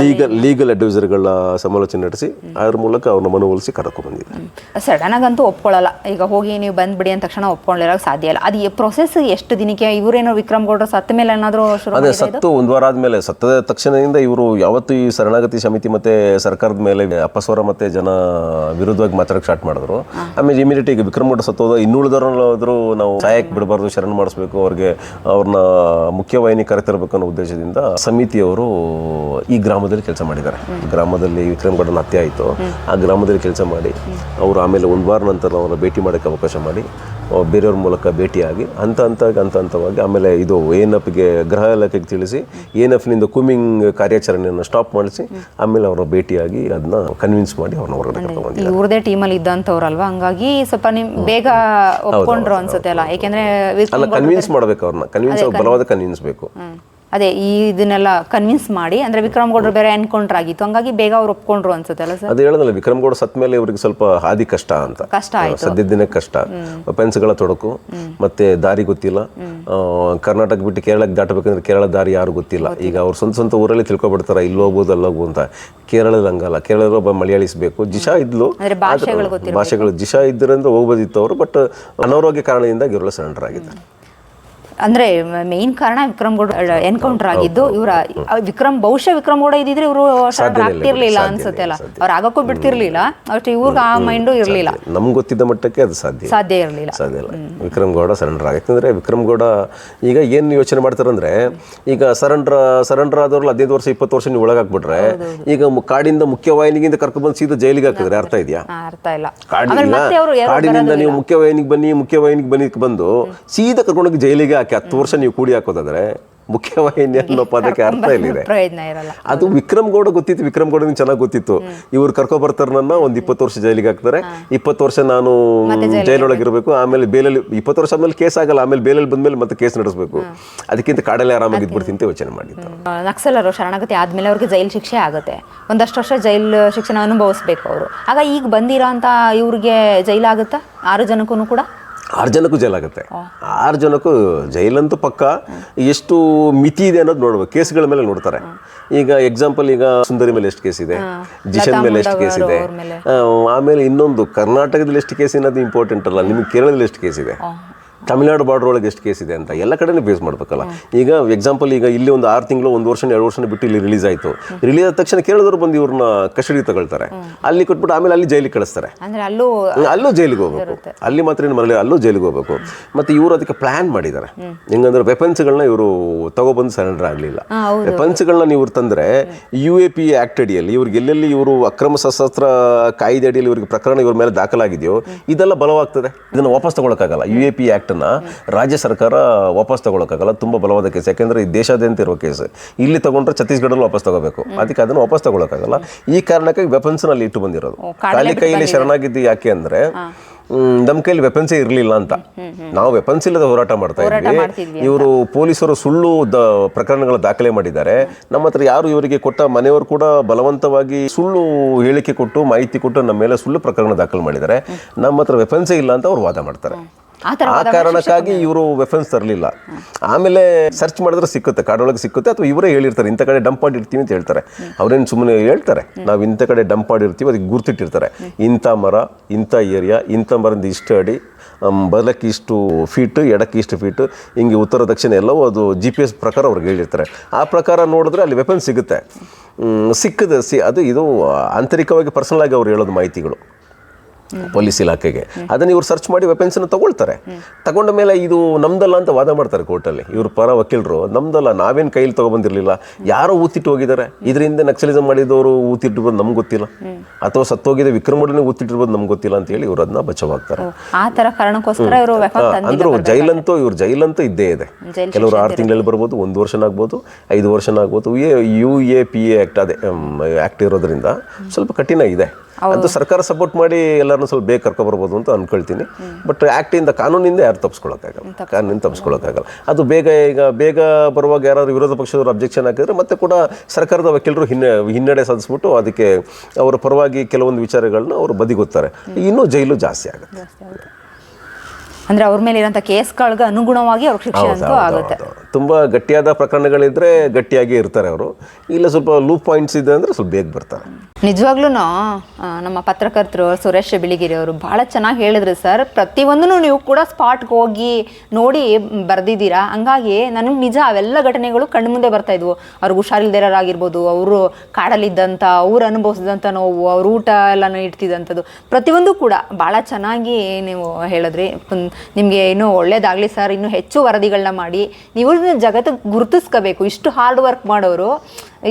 ಲೀಗಲ್ ಲೀಗಲ್ ಅಡ್ವೈಸರ್ಗಳ ಸಮಾಲೋಚನೆ ನಡೆಸಿ ಅದ್ರ ಮೂಲಕ ಅವ್ರನ್ನ ಮನವೊಲಿಸಿ ಕರ್ಕೊಂಡ್ಬಂದಿದೆ ಸಡನ್ ಆಗಂತೂ ಒಪ್ಕೊಳ್ಳಲ್ಲ ಈಗ ಹೋಗಿ ನೀವು ಬಂದ್ಬಿಡಿ ಅಂದ ತಕ್ಷಣ ಒಪ್ಕೊಂಡಿರೋಕೆ ಸಾಧ್ಯ ಇಲ್ಲ. ಅದು ಪ್ರೊಸೆಸ್ ಎಷ್ಟು ದಿನಕ್ಕೆ? ಇವರೇನೋ ವಿಕ್ರಮ್ ಗೌಡ್ರ ಸತ್ತ ಮೇಲೆ ಏನಾದರೂ ಅದೇ ಸತ್ತು ಒಂದು ವಾರ ಆದಮೇಲೆ ಸತ್ತದ ತಕ್ಷಣದಿಂದ ಇವರು ಯಾವತ್ತೂ ಈ ಶರಣಾಗತಿ ಸಮಿತಿ ಮತ್ತೆ ಸರ್ಕಾರದ ಮೇಲೆ ಅಪಸ್ವರ ಮತ್ತೆ ಜನ ವಿರುದ್ಧವಾಗಿ ಮಾತಾಡಕ್ಕೆ ಸ್ಟಾರ್ಟ್ ಮಾಡಿದ್ರು. ಆಮೇಲೆ ಇಮಿಡಿಯೇಟ್ ಈಗ ವಿಕ್ರಮ್ ಗೌಡ ಸತ್ತೋದ ಇನ್ನುಳಿದವರಾದ್ರೂ ನಾವು ಸಹಾಯಕ್ಕೆ ಬಿಡಬಾರ್ದು ಶರಣ ಮಾಡಿಸ್ಬೇಕು ಅವ್ರಿಗೆ ಅವ್ರನ್ನ ಮುಖ್ಯವಾಹಿನಿ ಕರೆತರಬೇಕು ಅನ್ನೋ ಉದ್ದೇಶದಿಂದ ಸಮಿತಿಯವರು ಈ ಗ್ರಾಮದಲ್ಲಿ ಕೆಲಸ ಮಾಡಿದ್ದಾರೆ. ಗ್ರಾಮದಲ್ಲಿ ವಿಕ್ರಮ್ ಗೌಡನ ಹತ್ಯೆ ಆಯಿತು. ಆ ಗ್ರಾಮದಲ್ಲಿ ಕೆಲಸ ಮಾಡಿ ಅವರು ಆಮೇಲೆ ಒಂದು ವಾರ ನಂತರ ಅವರ ಭೇಟಿ ಮಾಡೋಕ್ಕೆ ಅವಕಾಶ ಮಾಡಿ ಬೇರೆಯವ್ರ ಮೂಲಕ ಭೇಟಿಯಾಗಿ ಹಂತ ಹಂತ ಹಂತ ಹಂತವಾಗಿ ಆಮೇಲೆ ಇದು ಎನ್ ಎಫ್ಗೆ ಗೃಹ ಇಲಾಖೆಗೆ ತಿಳಿಸಿ ಎನ್ನಿಂದ ಕುಮಿಂಗ್ ಕಾರ್ಯಾಚರಣೆಯನ್ನು ಸ್ಟಾಪ್ ಮಾಡಿಸಿ ಆಮೇಲೆ ಅವರ ಭೇಟಿಯಾಗಿ ಅದನ್ನ ಕನ್ವಿನ್ಸ್ ಮಾಡಿ ಅವ್ರನ್ನ ಹೊರಗಡೆ ಕರ್ಕೊಂಡ್ಬಂದಿದ್ದಾರೆ ಇವ್ರದೇ ಟೀಮಲ್ಲಿ ಇದ್ದಂಥವ್ರಲ್ವಾ ಹಂಗಾಗಿ ಸ್ವಲ್ಪ ನಿಮ್ ಬೇಗ ಒಪ್ಕೊಂಡ್ರು ಅನ್ಸುತ್ತೆ ಅಲ್ಲ? ಯಾಕೆಂದ್ರೆ ಅಲ್ಲ ಕನ್ವಿನ್ಸ್ ಮಾಡ್ಬೇಕು ಅವ್ರನ್ನ. ಕನ್ವಿನ್ಸ್ ಬಲವಾದ ಕನ್ವಿನ್ಸ್ ಬೇಕು. ಅದೇ ಈ ಇದನ್ನೆಲ್ಲ ಕನ್ವಿನ್ಸ್ ಮಾಡಿ ಅಂದ್ರೆ ವಿಕ್ರಮ್ ಗೌಡ್ರು ಬೇರೆ ಎನ್ಕೌಂಟರ್ ಆಗಿತ್ತು. ಹಂಗಾಗಿ ಬೇಗ ಅವ್ರು ಒಪ್ಕೊಂಡ್ರು ಅನ್ಸುತ್ತೆ ಅಲ್ಲ ಸರ್? ಅದು ಹೇಳೋದಲ್ಲ ವಿಕ್ರಮ್ ಗೌಡ ಸತ್ ಮೇಲೆ ಇವರಿಗೆ ಸ್ವಲ್ಪ ಹಾದಿ ಕಷ್ಟ ಅಂತ. ಕಷ್ಟ ಆಯ್ತು. ಸದ್ಯದ ದಿನಕ್ಕೆ ಕಷ್ಟ. ಪೆನ್ಸ್ಗಳ ತೊಡಕು ಮತ್ತೆ ದಾರಿ ಗೊತ್ತಿಲ್ಲ. ಕರ್ನಾಟಕ ಬಿಟ್ಟು ಕೇರಳಕ್ಕೆ ದಾಟಬೇಕಂದ್ರೆ ಕೇರಳ ದಾರಿ ಯಾರು ಗೊತ್ತಿಲ್ಲ. ಈಗ ಅವ್ರು ಸ್ವಂತ ಸ್ವಂತ ಊರಲ್ಲಿ ತಿಳ್ಕೊಬಿಡ್ತಾರೆ ಇಲ್ಲಿ ಹೋಗ್ಬೋದು ಅಲ್ಲಿ ಹೋಗ್ಬೋದು ಅಂತ. ಕೇರಳದಲ್ಲಿ ಹಂಗಲ್ಲ. ಕೇರಳದ ಒಬ್ಬ ಮಲಯಾಳಿಸ್ಬೇಕು. ಜಿಶಾ ಇದ್ಲು. ಭಾಷೆಗಳು ಜಿಶಾ ಇದ್ರಿಂದ ಹೋಗ್ಬೋದಿತ್ತು ಅವರು ಬಟ್ ಅನಾರೋಗ್ಯ ಕಾರಣದಿಂದ ಇವರೆಲ್ಲ ಸರೆಂಡರ್ ಆಗಿದ್ದಾರೆ. ಅಂದ್ರೆ ಮೇನ್ ಕಾರಣ ವಿಕ್ರಮ್ ಗೌಡ ಎನ್ಕೌಂಟರ್ ಆಗಿದ್ದು ಇವರ ವಿಕ್ರಮ್ ಬಹುಶಃ ವಿಕ್ರಮ್ ಗೌಡ ಇದ್ದಿದ್ರೆ ಇವರು ಆಗ್ತಿರ್ಲಿಲ್ಲ ಅನ್ಸುತ್ತೆ ಅಲ್ಲ. ಅವ್ರ ಆಗಕ್ಕೂ ಬಿಡ್ತಿರ್ಲಿಲ್ಲ ಅಷ್ಟು ಇವ್ರಿಗೆ ಆ ಮೈಂಡು ಇರ್ಲಿಲ್ಲ. ನಮ್ಗೆ ಗೊತ್ತಿದ್ದ ಮಟ್ಟಕ್ಕೆ ಅದು ಸಾಧ್ಯ ಸಾಧ್ಯ ಇರಲಿಲ್ಲ. ಸಾಧ್ಯ ಇಲ್ಲ. ವಿಕ್ರಮ್ ಗೌಡ ಸರೆಂಡರ್ ಆಗ ಯಾಕಂದ್ರೆ ವಿಕ್ರಮ್ ಗೌಡ ಈಗ ಏನು ಯೋಚನೆ ಮಾಡ್ತಾರಂದ್ರೆ ಈಗ ಸರೆಂಡರ್ ಸರೆಂಡರ್ ಆದವ್ರು ಹದಿನೈದು ವರ್ಷ ಇಪ್ಪತ್ತು ವರ್ಷ ನೀವು ಒಳಗಾಕ್ಬಿಟ್ರೆ ಈಗ ಕಾಡಿಂದ ಮುಖ್ಯವಾಹಿನಿಗಿಂದ ಕರ್ಕೊಂಡ್ಬಂದು ಸೀದಾ ಜೈಲಿಗೆ ಹಾಕಿದ್ರೆ ಅರ್ಥ ಇದೆಯಾ? ಅರ್ಥ ಇಲ್ಲ. ಕಾಡಿನಿಂದ ನೀವು ಮುಖ್ಯವಾಹಿನಿಗೆ ಬನ್ನಿ ಮುಖ್ಯವಾಹಿನಿಗೆ ಬನ್ನಿ ಬಂದು ಸೀದಾ ಕರ್ಕೊಂಡೋಗಿ ಜೈಲಿಗೆ ಹಾಕಿ ಹತ್ತು ವರ್ಷ ನೀವು ಕೂಡಿ ಹಾಕೋದಾದ್ರೆ ಮುಖ್ಯವಾಹಿನಿ ಅನ್ನೋ ಪದಕ್ಕೆ ಅರ್ಥ ಇಲ್ಲಿದೆ. ಅದು ವಿಕ್ರಮ್ ಗೌಡ ಗೊತ್ತಿತ್ತು ವಿಕ್ರಮ್ ಗೌಡ ಚೆನ್ನಾಗಿ ಗೊತ್ತಿತ್ತು. ಇವ್ರು ಕರ್ಕೊ ಬರ್ತಾರೆ ನನ್ನ ಒಂದ್ ಇಪ್ಪತ್ತು ವರ್ಷ ಜೈಲಿಗೆ ಹಾಕ್ತಾರೆ. ಇಪ್ಪತ್ತು ವರ್ಷ ನಾನು ಜೈಲೊಳಗೆ ಇರಬೇಕು ಆಮೇಲೆ ಬೇಲಲ್ಲಿ ಇಪ್ಪತ್ತು ವರ್ಷ ಆದ್ಮೇಲೆ ಕೇಸ್ ಆಗಲ್ಲ ಆಮೇಲೆ ಬೇಲಲ್ಲಿ ಬಂದ್ಮೇಲೆ ಮತ್ತೆ ಕೇಸ್ ನಡೆಸಬೇಕು. ಅದಕ್ಕಿಂತ ಕಾಡಲ್ಲಿ ಆರಾಮಾಗಿ ಇದ್ಬಿಡ್ತೀನಿ ಅಂತ ಯೋಚನೆ ಮಾಡಿದ್ದು. ನಕ್ಸಲರು ಶರಣಾಗತಿ ಆದ್ಮೇಲೆ ಅವ್ರಿಗೆ ಜೈಲ್ ಶಿಕ್ಷೆ ಆಗುತ್ತೆ. ಒಂದಷ್ಟು ವರ್ಷ ಜೈಲ್ ಶಿಕ್ಷಣ ಅನುಭವಿಸ್ಬೇಕು ಅವರು. ಆಗ ಈಗ ಬಂದಿರೋ ಅಂತ ಇವ್ರಿಗೆ ಜೈಲ್ ಆಗುತ್ತಾ? ಆರು ಜನಕ್ಕೂ ಕೂಡ? ಆರು ಜನಕ್ಕೂ ಜೈಲಾಗುತ್ತೆ. ಆರು ಜನಕ್ಕೂ ಜೈಲಂತೂ ಪಕ್ಕ ಎಷ್ಟು ಮಿತಿ ಇದೆ ಅನ್ನೋದು ನೋಡ್ಬೇಕು. ಕೇಸ್ಗಳ ಮೇಲೆ ನೋಡ್ತಾರೆ. ಈಗ ಎಕ್ಸಾಂಪಲ್ ಈಗ ಸುಂದರಿ ಮೇಲೆ ಎಷ್ಟು ಕೇಸ್ ಇದೆ? ಜಿಶನ್ ಮೇಲೆ ಎಷ್ಟು ಕೇಸ್ ಇದೆ? ಆಮೇಲೆ ಇನ್ನೊಂದು ಕರ್ನಾಟಕದಲ್ಲಿ ಎಷ್ಟು ಕೇಸ್ ಅನ್ನೋದು ಇಂಪಾರ್ಟೆಂಟ್ ಅಲ್ಲ? ನಿಮ್ಗೆ ಕೇರಳದಲ್ಲಿ ಎಷ್ಟು ಕೇಸ್ ಇದೆ? ತಮಿಳ್ನಾಡು ಬಾರ್ಡರ್ ಒಳಗೆ ಎಷ್ಟು ಕೇಸ್ ಇದೆ ಅಂತ ಎಲ್ಲ ಕಡೆನೂ ಬೇಸ್ ಮಾಡಬೇಕಲ್ಲ. ಈಗ ಎಕ್ಸಾಂಪಲ್ ಈಗ ಇಲ್ಲಿ ಒಂದು ಆರು ತಿಂಗಳು ಒಂದು ವರ್ಷ ಎರಡು ವರ್ಷ ಬಿಟ್ಟು ಇಲ್ಲಿ ರಿಲೀಸ್ ಆಯಿತು. ರಿಲೀಸ್ ಆದ ತಕ್ಷಣ ಕೇಳಿದ್ರು ಬಂದು ಇವ್ರನ್ನ ಕಸ್ಟಡಿ ತಗೊಳ್ತಾರೆ. ಅಲ್ಲಿ ಕೊಟ್ಬಿಟ್ಟು ಆಮೇಲೆ ಅಲ್ಲಿ ಜೈಲಿಗೆ ಕಳಿಸ್ತಾರೆ. ಅಲ್ಲೂ ಅಲ್ಲೂ ಜೈಲಿಗೆ ಹೋಗ್ಬೇಕು. ಅಲ್ಲಿ ಮಾತ್ರ ಏನು ಮರಳಿ ಅಲ್ಲೂ ಜೈಲಿಗೆ ಹೋಗ್ಬೇಕು. ಮತ್ತೆ ಇವರು ಅದಕ್ಕೆ ಪ್ಲಾನ್ ಮಾಡಿದ್ದಾರೆ. ಹೆಂಗಂದ್ರೆ ವೆಪನ್ಸ್ಗಳನ್ನ ಇವರು ತಗೊಬಂದು ಸರೆಂಡರ್ ಆಗಲಿಲ್ಲ. ವೆಪನ್ಸ್ಗಳನ್ನ ನೀವು ತಂದ್ರೆ ಯು ಎ ಪಿ ಆಕ್ಟ್ ಅಡಿಯಲ್ಲಿ ಇವ್ರಿಗೆ ಎಲ್ಲೆಲ್ಲಿ ಇವರು ಅಕ್ರಮ ಸಶಸ್ತ್ರ ಕಾಯ್ದೆ ಅಡಿಯಲ್ಲಿ ಇವ್ರಿಗೆ ಪ್ರಕರಣ ಇವ್ರ ಮೇಲೆ ದಾಖಲಾಗಿದೆಯೋ ಇದೆಲ್ಲ ಬಲವಾಗ್ತದೆ. ಇದನ್ನ ವಾಪಸ್ ತಗೊಳಕ್ಕಾಗಲ್ಲ. ಯು ಎ ಪಿ ಆಕ್ಟ್ ಅನ್ನ ರಾಜ್ಯ ಸರ್ಕಾರ ವಾಪಸ್ ತಗೊಳಕ್ಕಾಗಲ್ಲ ತುಂಬಾ ಬಲವಾದ ಕೇಸ್. ಯಾಕೆಂದ್ರೆ ಈ ದೇಶಾದ್ಯಂತ ಇರುವ ಕೇಸ್. ಇಲ್ಲಿ ತಗೊಂಡ್ರೆ ಛತ್ತೀಸ್ಗಢಲ್ಲಿ ವಾಪಸ್ ತಗೋಬೇಕು. ಅದಕ್ಕೆ ಅದನ್ನ ವಾಪಸ್ ತಗೊಳಕ್ಕಾಗಲ್ಲ. ಈ ಕಾರಣಕ್ಕಾಗಿ ವೆಪನ್ಸ್ನಲ್ಲಿ ಇಟ್ಟು ಬಂದಿರೋದು. ಖಾಲಿ ಕೈಯಲ್ಲಿ ಶರಣಾಗಿದ್ದು ಯಾಕೆ ಅಂದ್ರೆ ನಮ್ಮ ಕೈಲಿ ವೆಪನ್ಸೇ ಇರಲಿಲ್ಲ ಅಂತ. ನಾವು ವೆಪನ್ಸ್ ಇಲ್ಲದ ಹೋರಾಟ ಮಾಡ್ತಾ ಇದ್ವಿ. ಇವರು ಪೊಲೀಸರು ಸುಳ್ಳು ದ ಪ್ರಕರಣಗಳ ದಾಖಲೆ ಮಾಡಿದ್ದಾರೆ. ನಮ್ಮ ಹತ್ರ ಯಾರು ಇವರಿಗೆ ಕೊಟ್ಟ ಮನೆಯವರು ಕೂಡ ಬಲವಂತವಾಗಿ ಸುಳ್ಳು ಹೇಳಿಕೆ ಕೊಟ್ಟು ಮಾಹಿತಿ ಕೊಟ್ಟು ನಮ್ಮ ಮೇಲೆ ಸುಳ್ಳು ಪ್ರಕರಣ ದಾಖಲು ಮಾಡಿದ್ದಾರೆ. ನಮ್ಮ ಹತ್ರ ವೆಪನ್ಸೇ ಇಲ್ಲ ಅಂತ ಅವ್ರು ವಾದ ಮಾಡ್ತಾರೆ. ಆ ಕಾರಣಕ್ಕಾಗಿ ಇವರು ವೆಫನ್ಸ್ ತರಲಿಲ್ಲ. ಆಮೇಲೆ ಸರ್ಚ್ ಮಾಡಿದ್ರೆ ಸಿಕ್ಕುತ್ತೆ ಕಾಡೊಳಗೆ ಸಿಕ್ಕುತ್ತೆ ಅಥವಾ ಇವರೇ ಹೇಳಿರ್ತಾರೆ ಇಂಥ ಕಡೆ ಡಂಪ್ ಮಾಡಿರ್ತೀವಿ ಅಂತ ಹೇಳ್ತಾರೆ. ಅವ್ರೇನು ಸುಮ್ಮನೆ ಹೇಳ್ತಾರೆ ನಾವು ಇಂಥ ಕಡೆ ಡಂಪ್ ಮಾಡಿರ್ತೀವಿ ಅದಕ್ಕೆ ಗುರ್ತಿಟ್ಟಿರ್ತಾರೆ. ಇಂಥ ಮರ ಇಂಥ ಏರಿಯಾ ಇಂಥ ಮರದ ಇಷ್ಟು ಅಡಿ ಬದಲಕ್ಕೆ ಬಲಕ್ಕೆ ಇಷ್ಟು ಫೀಟು ಎಡಕ್ಕೆ ಇಷ್ಟು ಫೀಟ್ ಹಿಂಗೆ ಉತ್ತರ ದಕ್ಷಿಣ ಎಲ್ಲವೂ ಅದು ಜಿ ಪಿ ಎಸ್ ಪ್ರಕಾರ ಅವ್ರಿಗೆ ಹೇಳಿರ್ತಾರೆ. ಆ ಪ್ರಕಾರ ನೋಡಿದ್ರೆ ಅಲ್ಲಿ ವೆಪನ್ ಸಿಗುತ್ತೆ. ಸಿಕ್ಕದ ಸಿ ಅದು ಇದು ಆಂತರಿಕವಾಗಿ ಪರ್ಸನಲ್ ಆಗಿ ಅವ್ರು ಹೇಳೋದು ಮಾಹಿತಿಗಳು. ಪೊಲೀಸ್ ಇಲಾಖೆಗೆ. ಅದನ್ನ ಇವ್ರು ಸರ್ಚ್ ಮಾಡಿ ವೆಪನ್ಸ್ನ ತಗೊಳ್ತಾರೆ. ತಗೊಂಡ ಮೇಲೆ ಇದು ನಮ್ದಲ್ಲ ಅಂತ ವಾದ ಮಾಡ್ತಾರೆ ಕೋರ್ಟಲ್ಲಿ. ಇವ್ರ ಪರ ವಕೀಲರು ನಮ್ದಲ್ಲ ನಾವೇನು ಕೈಲಿ ತಗೊಬಂದಿರಲಿಲ್ಲ. ಯಾರೋ ಊತಿಟ್ಟು ಹೋಗಿದ್ದಾರೆ. ಇದರಿಂದ ನಕ್ಸಲಿಸಂ ಮಾಡಿದವರು ಊತಿಟ್ಟಿರ್ಬೋದು ನಮ್ಗೆ ಗೊತ್ತಿಲ್ಲ. ಅಥವಾ ಸತ್ತೋಗಿದ ವಿಕ್ರಮಡಿನ ಊತಿಟ್ಟಿರ್ಬೋದು ನಮ್ಗೆ ಗೊತ್ತಿಲ್ಲ ಅಂತ ಹೇಳಿ ಇವ್ರು ಅದನ್ನ ಬಚಾವಾಗ್ತಾರೆ. ಅಂದ್ರು ಜೈಲಂತೂ ಇವ್ರ ಜೈಲಂತೂ ಇದ್ದೇ ಇದೆ. ಜೈಲ್ ಕೆಲವರು ಆರು ತಿಂಗಳಲ್ಲಿ ಬರ್ಬೋದು ಒಂದು ವರ್ಷನ ಆಗ್ಬೋದು ಐದು ವರ್ಷನ ಆಗ್ಬೋದು. U A P A act ಅದೇ ಆಕ್ಟ್ ಇರೋದ್ರಿಂದ ಸ್ವಲ್ಪ ಕಠಿಣ ಇದೆ. ಅದು ಸರ್ಕಾರ ಸಪೋರ್ಟ್ ಮಾಡಿ ಎಲ್ಲರನ್ನೂ ಸ್ವಲ್ಪ ಬೇಗ ಕರ್ಕೊಬರ್ಬೋದು ಅಂತ ಅನ್ಕೊಳ್ತೀನಿ. ಬಟ್ ಆ್ಯಕ್ಟಿಂದ ಕಾನೂನಿಂದ ಯಾರು ತಪ್ಪಿಸ್ಕೊಳಕ್ಕಾಗಲ್ಲ ಕಾನೂನಿಂದ ತಪ್ಪಿಸ್ಕೊಳಕ್ಕಾಗಲ್ಲ ಅದು ಬೇಗ ಈಗ ಬೇಗ ಬರುವಾಗ ಯಾರಾದ್ರು ವಿರೋಧ ಪಕ್ಷದವರು ಅಬ್ಜೆಕ್ಷನ್ ಹಾಕಿದ್ರೆ ಮತ್ತೆ ಕೂಡ ಸರ್ಕಾರದ ವಕೀಲರು ಹಿನ್ನೆ ಹಿನ್ನಡೆ ಸಾಧಿಸ್ಬಿಟ್ಟು ಅದಕ್ಕೆ ಅವರ ಪರವಾಗಿ ಕೆಲವೊಂದು ವಿಚಾರಗಳನ್ನ ಅವರು ಬದಿಗೊತ್ತಾರೆ. ಇನ್ನೂ ಜೈಲು ಜಾಸ್ತಿ ಆಗುತ್ತೆ. ಅಂದ್ರೆ ಅವ್ರ ಮೇಲೆ ಇರೋಂಥ ಕೇಸ್ಗಳಿಗೆ ಅನುಗುಣವಾಗಿ ಅವ್ರ ಶಿಕ್ಷೆ ಅಂತೂ ಆಗುತ್ತೆ. ತುಂಬಾ ಗಟ್ಟಿಯಾದ ಪ್ರಕರಣಗಳಿದ್ರೆ ಗಟ್ಟಿಯಾಗಿ ಇರ್ತಾರೆ ಅವರು. ಇಲ್ಲ ಸ್ವಲ್ಪ ಲೂಪ್ ಪಾಯಿಂಟ್ಸ್ ಇದೆ ಅಂದ್ರೆ ಸ್ವಲ್ಪ ಬೇಗ ಬರ್ತಾರೆ. ನಿಜವಾಗ್ಲೂ ನಮ್ಮ ಪತ್ರಕರ್ತರು ಸುರೇಶ್ ಬಿಳಿಗಿರಿ ಅವರು ಬಹಳ ಚೆನ್ನಾಗಿ ಹೇಳಿದ್ರು ಸರ್. ಪ್ರತಿಯೊಂದನ್ನು ನೀವು ಕೂಡ ಸ್ಪಾಟ್ಗೆ ಹೋಗಿ ನೋಡಿ ಬರ್ದಿದ್ದೀರಾ? ಹಂಗಾಗಿ ನನಗೆ ನಿಜ ಅವೆಲ್ಲ ಘಟನೆಗಳು ಕಣ್ಣು ಮುಂದೆ ಬರ್ತಾ ಇದ್ವು. ಅವ್ರಿಗೆ ಹುಷಾರಿಲ್ದಿರೋರಾಗಿರ್ಬೋದು ಅವರು ಕಾಡಲ್ಲಿದ್ದಂಥ ಅವ್ರು ಅನುಭವಿಸಿದಂಥ ನೋವು ಅವ್ರ ಊಟ ಎಲ್ಲ ಇಡ್ತಿದ್ದಂಥದ್ದು. ಪ್ರತಿಯೊಂದು ಕೂಡ ಭಾಳ ಚೆನ್ನಾಗಿ ನೀವು ಹೇಳಿದ್ರಿ. ನಿಮಗೆ ಇನ್ನೂ ಒಳ್ಳೇದಾಗಲಿ ಸರ್ ಇನ್ನೂ ಹೆಚ್ಚು ವರದಿಗಳನ್ನ ಮಾಡಿ. ನೀವು ಜಗತ್ತು ಗುರುತಿಸ್ಕೋಬೇಕು. ಇಷ್ಟು ಹಾರ್ಡ್ ವರ್ಕ್ ಮಾಡೋರು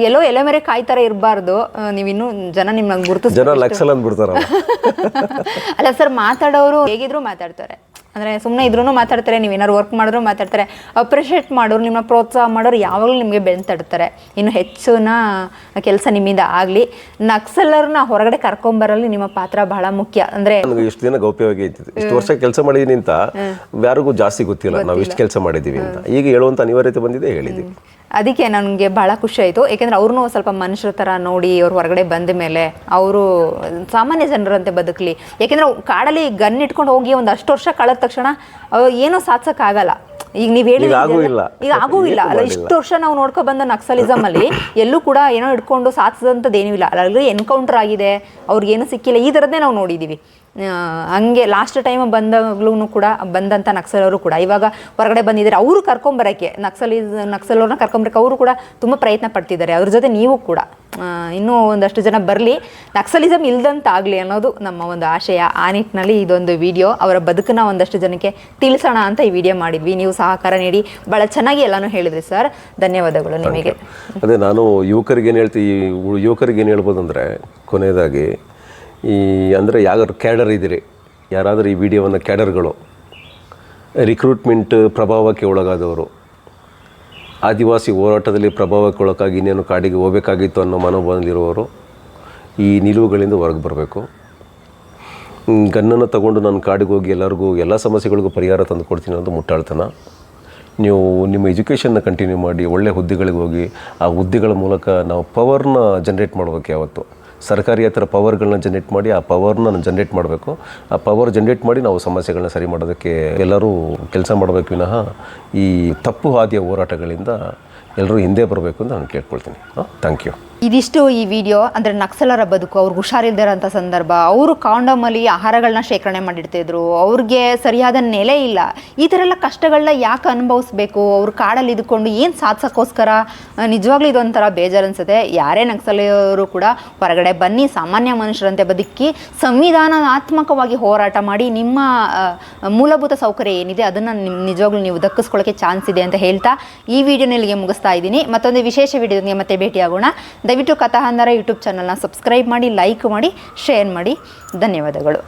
ಎಲ್ಲೋ ಎಲೆ ಮೇರೆ ಕಾಯ್ತಾರೆ ಇರಬಾರ್ದು. ನೀವಿನ್ನು ಜನ ನಿಮ್ಮನ್ನ ಗುರುತಿಸ್ ಅಲ್ಲ ಸರ್ ಮಾತಾಡೋರು ಹೇಗಿದ್ರು ಮಾತಾಡ್ತಾರೆ. ಅಂದರೆ ಸುಮ್ಮನೆ ಇದ್ರೂ ಮಾತಾಡ್ತಾರೆ ನೀವು ಏನಾದ್ರು ವರ್ಕ್ ಮಾಡಿದ್ರು ಮಾತಾಡ್ತಾರೆ ಅಪ್ರಿಷಿಯೇಟ್ ಮಾಡೋರು ನಿಮ್ಮನ್ನ ಪ್ರೋತ್ಸಾಹ ಮಾಡೋರು ಯಾವಾಗಲೂ ನಿಮಗೆ ಬೆಳ್ತಡ್ತಾರೆ ಇನ್ನು ಹೆಚ್ಚಿನ ಕೆಲಸ ನಿಮ್ಮಿಂದ ಆಗಲಿ. ನಕ್ಸಲರ್ನ ಹೊರಗಡೆ ಕರ್ಕೊಂಬರಲ್ಲಿ ನಿಮ್ಮ ಪಾತ್ರ ಬಹಳ ಮುಖ್ಯ. ಅಂದರೆ ಇಷ್ಟು ದಿನ ಗೌಪ್ಯವಾಗಿ ಇದ್ದಿದ್ದು. ಇಷ್ಟು ವರ್ಷ ಕೆಲಸ ಮಾಡಿದೀನಿ ಅಂತ ಯಾರಿಗೂ ಜಾಸ್ತಿ ಗೊತ್ತಿಲ್ಲ. ನಾವು ಇಷ್ಟು ಕೆಲಸ ಮಾಡಿದ್ದೀವಿ ಅಂತ. ಈಗ ಹೇಳುವಂಥ ಅನಿವಾರ್ಯತೆ ಬಂದಿದೆ ಹೇಳಿದ್ದೀವಿ ಅದಕ್ಕೆ ನನಗೆ ಭಾಳ ಖುಷಿ ಆಯಿತು. ಯಾಕೆಂದ್ರೆ ಅವ್ರನ್ನೂ ಸ್ವಲ್ಪ ಮನುಷ್ಯರ ಥರ ನೋಡಿ ಅವ್ರು ಹೊರಗಡೆ ಬಂದ ಮೇಲೆ ಅವರು ಸಾಮಾನ್ಯ ಜನರಂತೆ ಬದುಕಲಿ. ಏಕೆಂದರೆ ಕಾಡಲ್ಲಿ ಗನ್ ಇಟ್ಕೊಂಡು ಹೋಗಿ ಒಂದು ಅಷ್ಟು ವರ್ಷ ಕಳೆದ ತಕ್ಷಣ ಏನೋ ಸಾಧಿಸೋಕ್ಕಾಗಲ್ಲ ಈಗ ನೀವು ಹೇಳಿ ಆಗೂ ಇಲ್ಲ. ಈಗ ಆಗೂ ಇಲ್ಲ. ಅಲ್ಲ ಇಷ್ಟು ವರ್ಷ ನಾವು ನೋಡ್ಕೊ ಬಂದ ನಕ್ಸಲಿಸಮ್ ಅಲ್ಲಿ ಎಲ್ಲೂ ಕೂಡ ಏನೋ ಇಟ್ಕೊಂಡು ಸಾಧಿಸಿದಂಥದ್ದು ಏನೂ ಇಲ್ಲ. ಅಲ್ಲಿ ಎನ್ಕೌಂಟರ್ ಆಗಿದೆ. ಅವ್ರಿಗೇನು ಸಿಕ್ಕಿಲ್ಲ. ಈ ಥರದ್ದೇ ನಾವು ನೋಡಿದ್ದೀವಿ ಹಂಗೆ ಲಾಸ್ಟ್ ಟೈಮ್ ಬಂದಾಗ್ಲೂ ಕೂಡ ಬಂದಂಥ ನಕ್ಸಲರು ಕೂಡ ಇವಾಗ ಹೊರಗಡೆ ಬಂದಿದ್ದಾರೆ ಅವರು ಕರ್ಕೊಂಬರೋಕ್ಕೆ ನಕ್ಸಲಿ ನಕ್ಸಲವ್ರನ್ನ ಕರ್ಕೊಂಬರಕ್ಕೆ ಅವರು ಕೂಡ ತುಂಬ ಪ್ರಯತ್ನ ಪಡ್ತಿದ್ದಾರೆ ಅವ್ರ ಜೊತೆ ನೀವು ಕೂಡ ಇನ್ನೂ ಒಂದಷ್ಟು ಜನ ಬರಲಿ ನಕ್ಸಲಿಸಮ್ ಇಲ್ದಂತಾಗಲಿ ಅನ್ನೋದು ನಮ್ಮ ಒಂದು ಆಶಯ ಆ ನಿಟ್ಟಿನಲ್ಲಿ ಇದೊಂದು ವಿಡಿಯೋ ಅವರ ಬದುಕನ್ನ ಒಂದಷ್ಟು ಜನಕ್ಕೆ ತಿಳಿಸೋಣ ಅಂತ ಈ ವಿಡಿಯೋ ಮಾಡಿದ್ವಿ ನೀವು ಸಹಕಾರ ನೀಡಿ ಭಾಳ ಚೆನ್ನಾಗಿ ಎಲ್ಲನೂ ಹೇಳಿದ್ರಿ ಸರ್ ಧನ್ಯವಾದಗಳು ನಿಮಗೆ. ಅದೇ ನಾನು ಯುವಕರಿಗೆ ಏನು ಹೇಳ್ತೀವಿ ಯುವಕರಿಗೆ ಏನು ಹೇಳ್ಬೋದು ಅಂದರೆ ಕೊನೆಯದಾಗಿ ಈ ಅಂದರೆ ಯಾರು ಕ್ಯಾಡರ್ ಇದ್ದೀರಿ, ಯಾರಾದರೂ ಈ ವಿಡಿಯೋವನ್ನು ಕ್ಯಾಡರ್ಗಳು ರಿಕ್ರೂಟ್ಮೆಂಟ್ ಪ್ರಭಾವಕ್ಕೆ ಒಳಗಾದವರು, ಆದಿವಾಸಿ ಹೋರಾಟದಲ್ಲಿ ಪ್ರಭಾವಕ್ಕೆ ಒಳಗಾಗಿ ಇನ್ನೇನು ಕಾಡಿಗೆ ಹೋಗಬೇಕಾಗಿತ್ತು ಅನ್ನೋ ಮನೋಭಾವದಲ್ಲಿರುವವರು, ಈ ನಿಲುವುಗಳಿಂದ ಹೊರಗೆ ಬರಬೇಕು. ಗನ್ನನ್ನು ತಗೊಂಡು ನಾನು ಕಾಡಿಗೆ ಹೋಗಿ ಎಲ್ಲರಿಗೂ ಎಲ್ಲ ಸಮಸ್ಯೆಗಳಿಗೂ ಪರಿಹಾರ ತಂದು ಕೊಡ್ತೀನಿ ಅನ್ನೋದು ಮುಟ್ಟಾಳ್ತನ. ನೀವು ನಿಮ್ಮ ಎಜುಕೇಷನ್ನ ಕಂಟಿನ್ಯೂ ಮಾಡಿ ಒಳ್ಳೆ ಹುದ್ದೆಗಳಿಗೆ ಹೋಗಿ ಆ ಹುದ್ದೆಗಳ ಮೂಲಕ ನಾವು ಪವರ್ನ ಜನ್ರೇಟ್ ಮಾಡಬೇಕು ಯಾವತ್ತು. ಸರ್ಕಾರಿ ಪವರ್ಗಳನ್ನ ಜನರೇಟ್ ಮಾಡಿ ಆ ಪವರ್ನ ಜನರೇಟ್ ಮಾಡಬೇಕು. ಆ ಪವರ್ ಜನರೇಟ್ ಮಾಡಿ ನಾವು ಸಮಸ್ಯೆಗಳನ್ನ ಸರಿ ಮಾಡೋದಕ್ಕೆ ಎಲ್ಲರೂ ಕೆಲಸ ಮಾಡಬೇಕು ವಿನಃ ಈ ತಪ್ಪು ಹಾದಿಯ ಹೋರಾಟಗಳಿಂದ ಎಲ್ಲರೂ ಹಿಂದೆ ಬರಬೇಕು ಅಂತ ನಾನು ಕೇಳ್ಕೊಳ್ತೀನಿ. ಥ್ಯಾಂಕ್ ಯು ಇದಿಷ್ಟು ಈ ವಿಡಿಯೋ ಅಂದರೆ ನಕ್ಸಲರ ಬದುಕು, ಅವ್ರಿಗೆ ಹುಷಾರಿಲ್ದಿರೋಂಥ ಸಂದರ್ಭ, ಅವರು ಕಾಂಡಮಲ್ಲಿ ಆಹಾರಗಳನ್ನ ಶೇಖರಣೆ ಮಾಡಿರ್ತಿದ್ರು ಅವ್ರಿಗೆ ಸರಿಯಾದ ನೆಲೆ ಇಲ್ಲ. ಈ ಥರ ಎಲ್ಲ ಕಷ್ಟಗಳನ್ನ ಯಾಕೆ ಅನುಭವಿಸ್ಬೇಕು? ಅವ್ರು ಕಾಡಲ್ಲಿ ಇದ್ಕೊಂಡು ಏನು ಸಾಧಿಸೋಕ್ಕೋಸ್ಕರ? ನಿಜವಾಗ್ಲೂ ಇದೊಂಥರ ಬೇಜಾರು ಅನ್ಸುತ್ತೆ ಯಾರೇ ನಕ್ಸಲಿಯವರು ಕೂಡ ಹೊರಗಡೆ ಬನ್ನಿ, ಸಾಮಾನ್ಯ ಮನುಷ್ಯರಂತೆ ಬದುಕಿ, ಸಂವಿಧಾನಾತ್ಮಕವಾಗಿ ಹೋರಾಟ ಮಾಡಿ, ನಿಮ್ಮ ಮೂಲಭೂತ ಸೌಕರ್ಯ ಏನಿದೆ ಅದನ್ನು ನಿಜವಾಗ್ಲೂ ನೀವು ದಕ್ಕಿಸ್ಕೊಳ್ಳೋಕ್ಕೆ ಚಾನ್ಸ್ ಇದೆ ಅಂತ ಹೇಳ್ತಾ ಈ ವಿಡಿಯೋನಲ್ಲಿಗೆ ಮುಗಿಸ್ತಾ ಇದ್ದೀನಿ. ಮತ್ತೊಂದು ವಿಶೇಷ ವಿಡಿಯೋದೊಂದಿಗೆ ಮತ್ತೆ ಭೇಟಿಯಾಗೋಣ. ದಯವಿಟ್ಟು ಕಥಾಹಂದರ ಯೂಟ್ಯೂಬ್ ಚಾನಲ್ನ ಸಬ್ಸ್ಕ್ರೈಬ್ ಮಾಡಿ ಲೈಕ್ ಮಾಡಿ ಶೇರ್ ಮಾಡಿ. ಧನ್ಯವಾದಗಳು.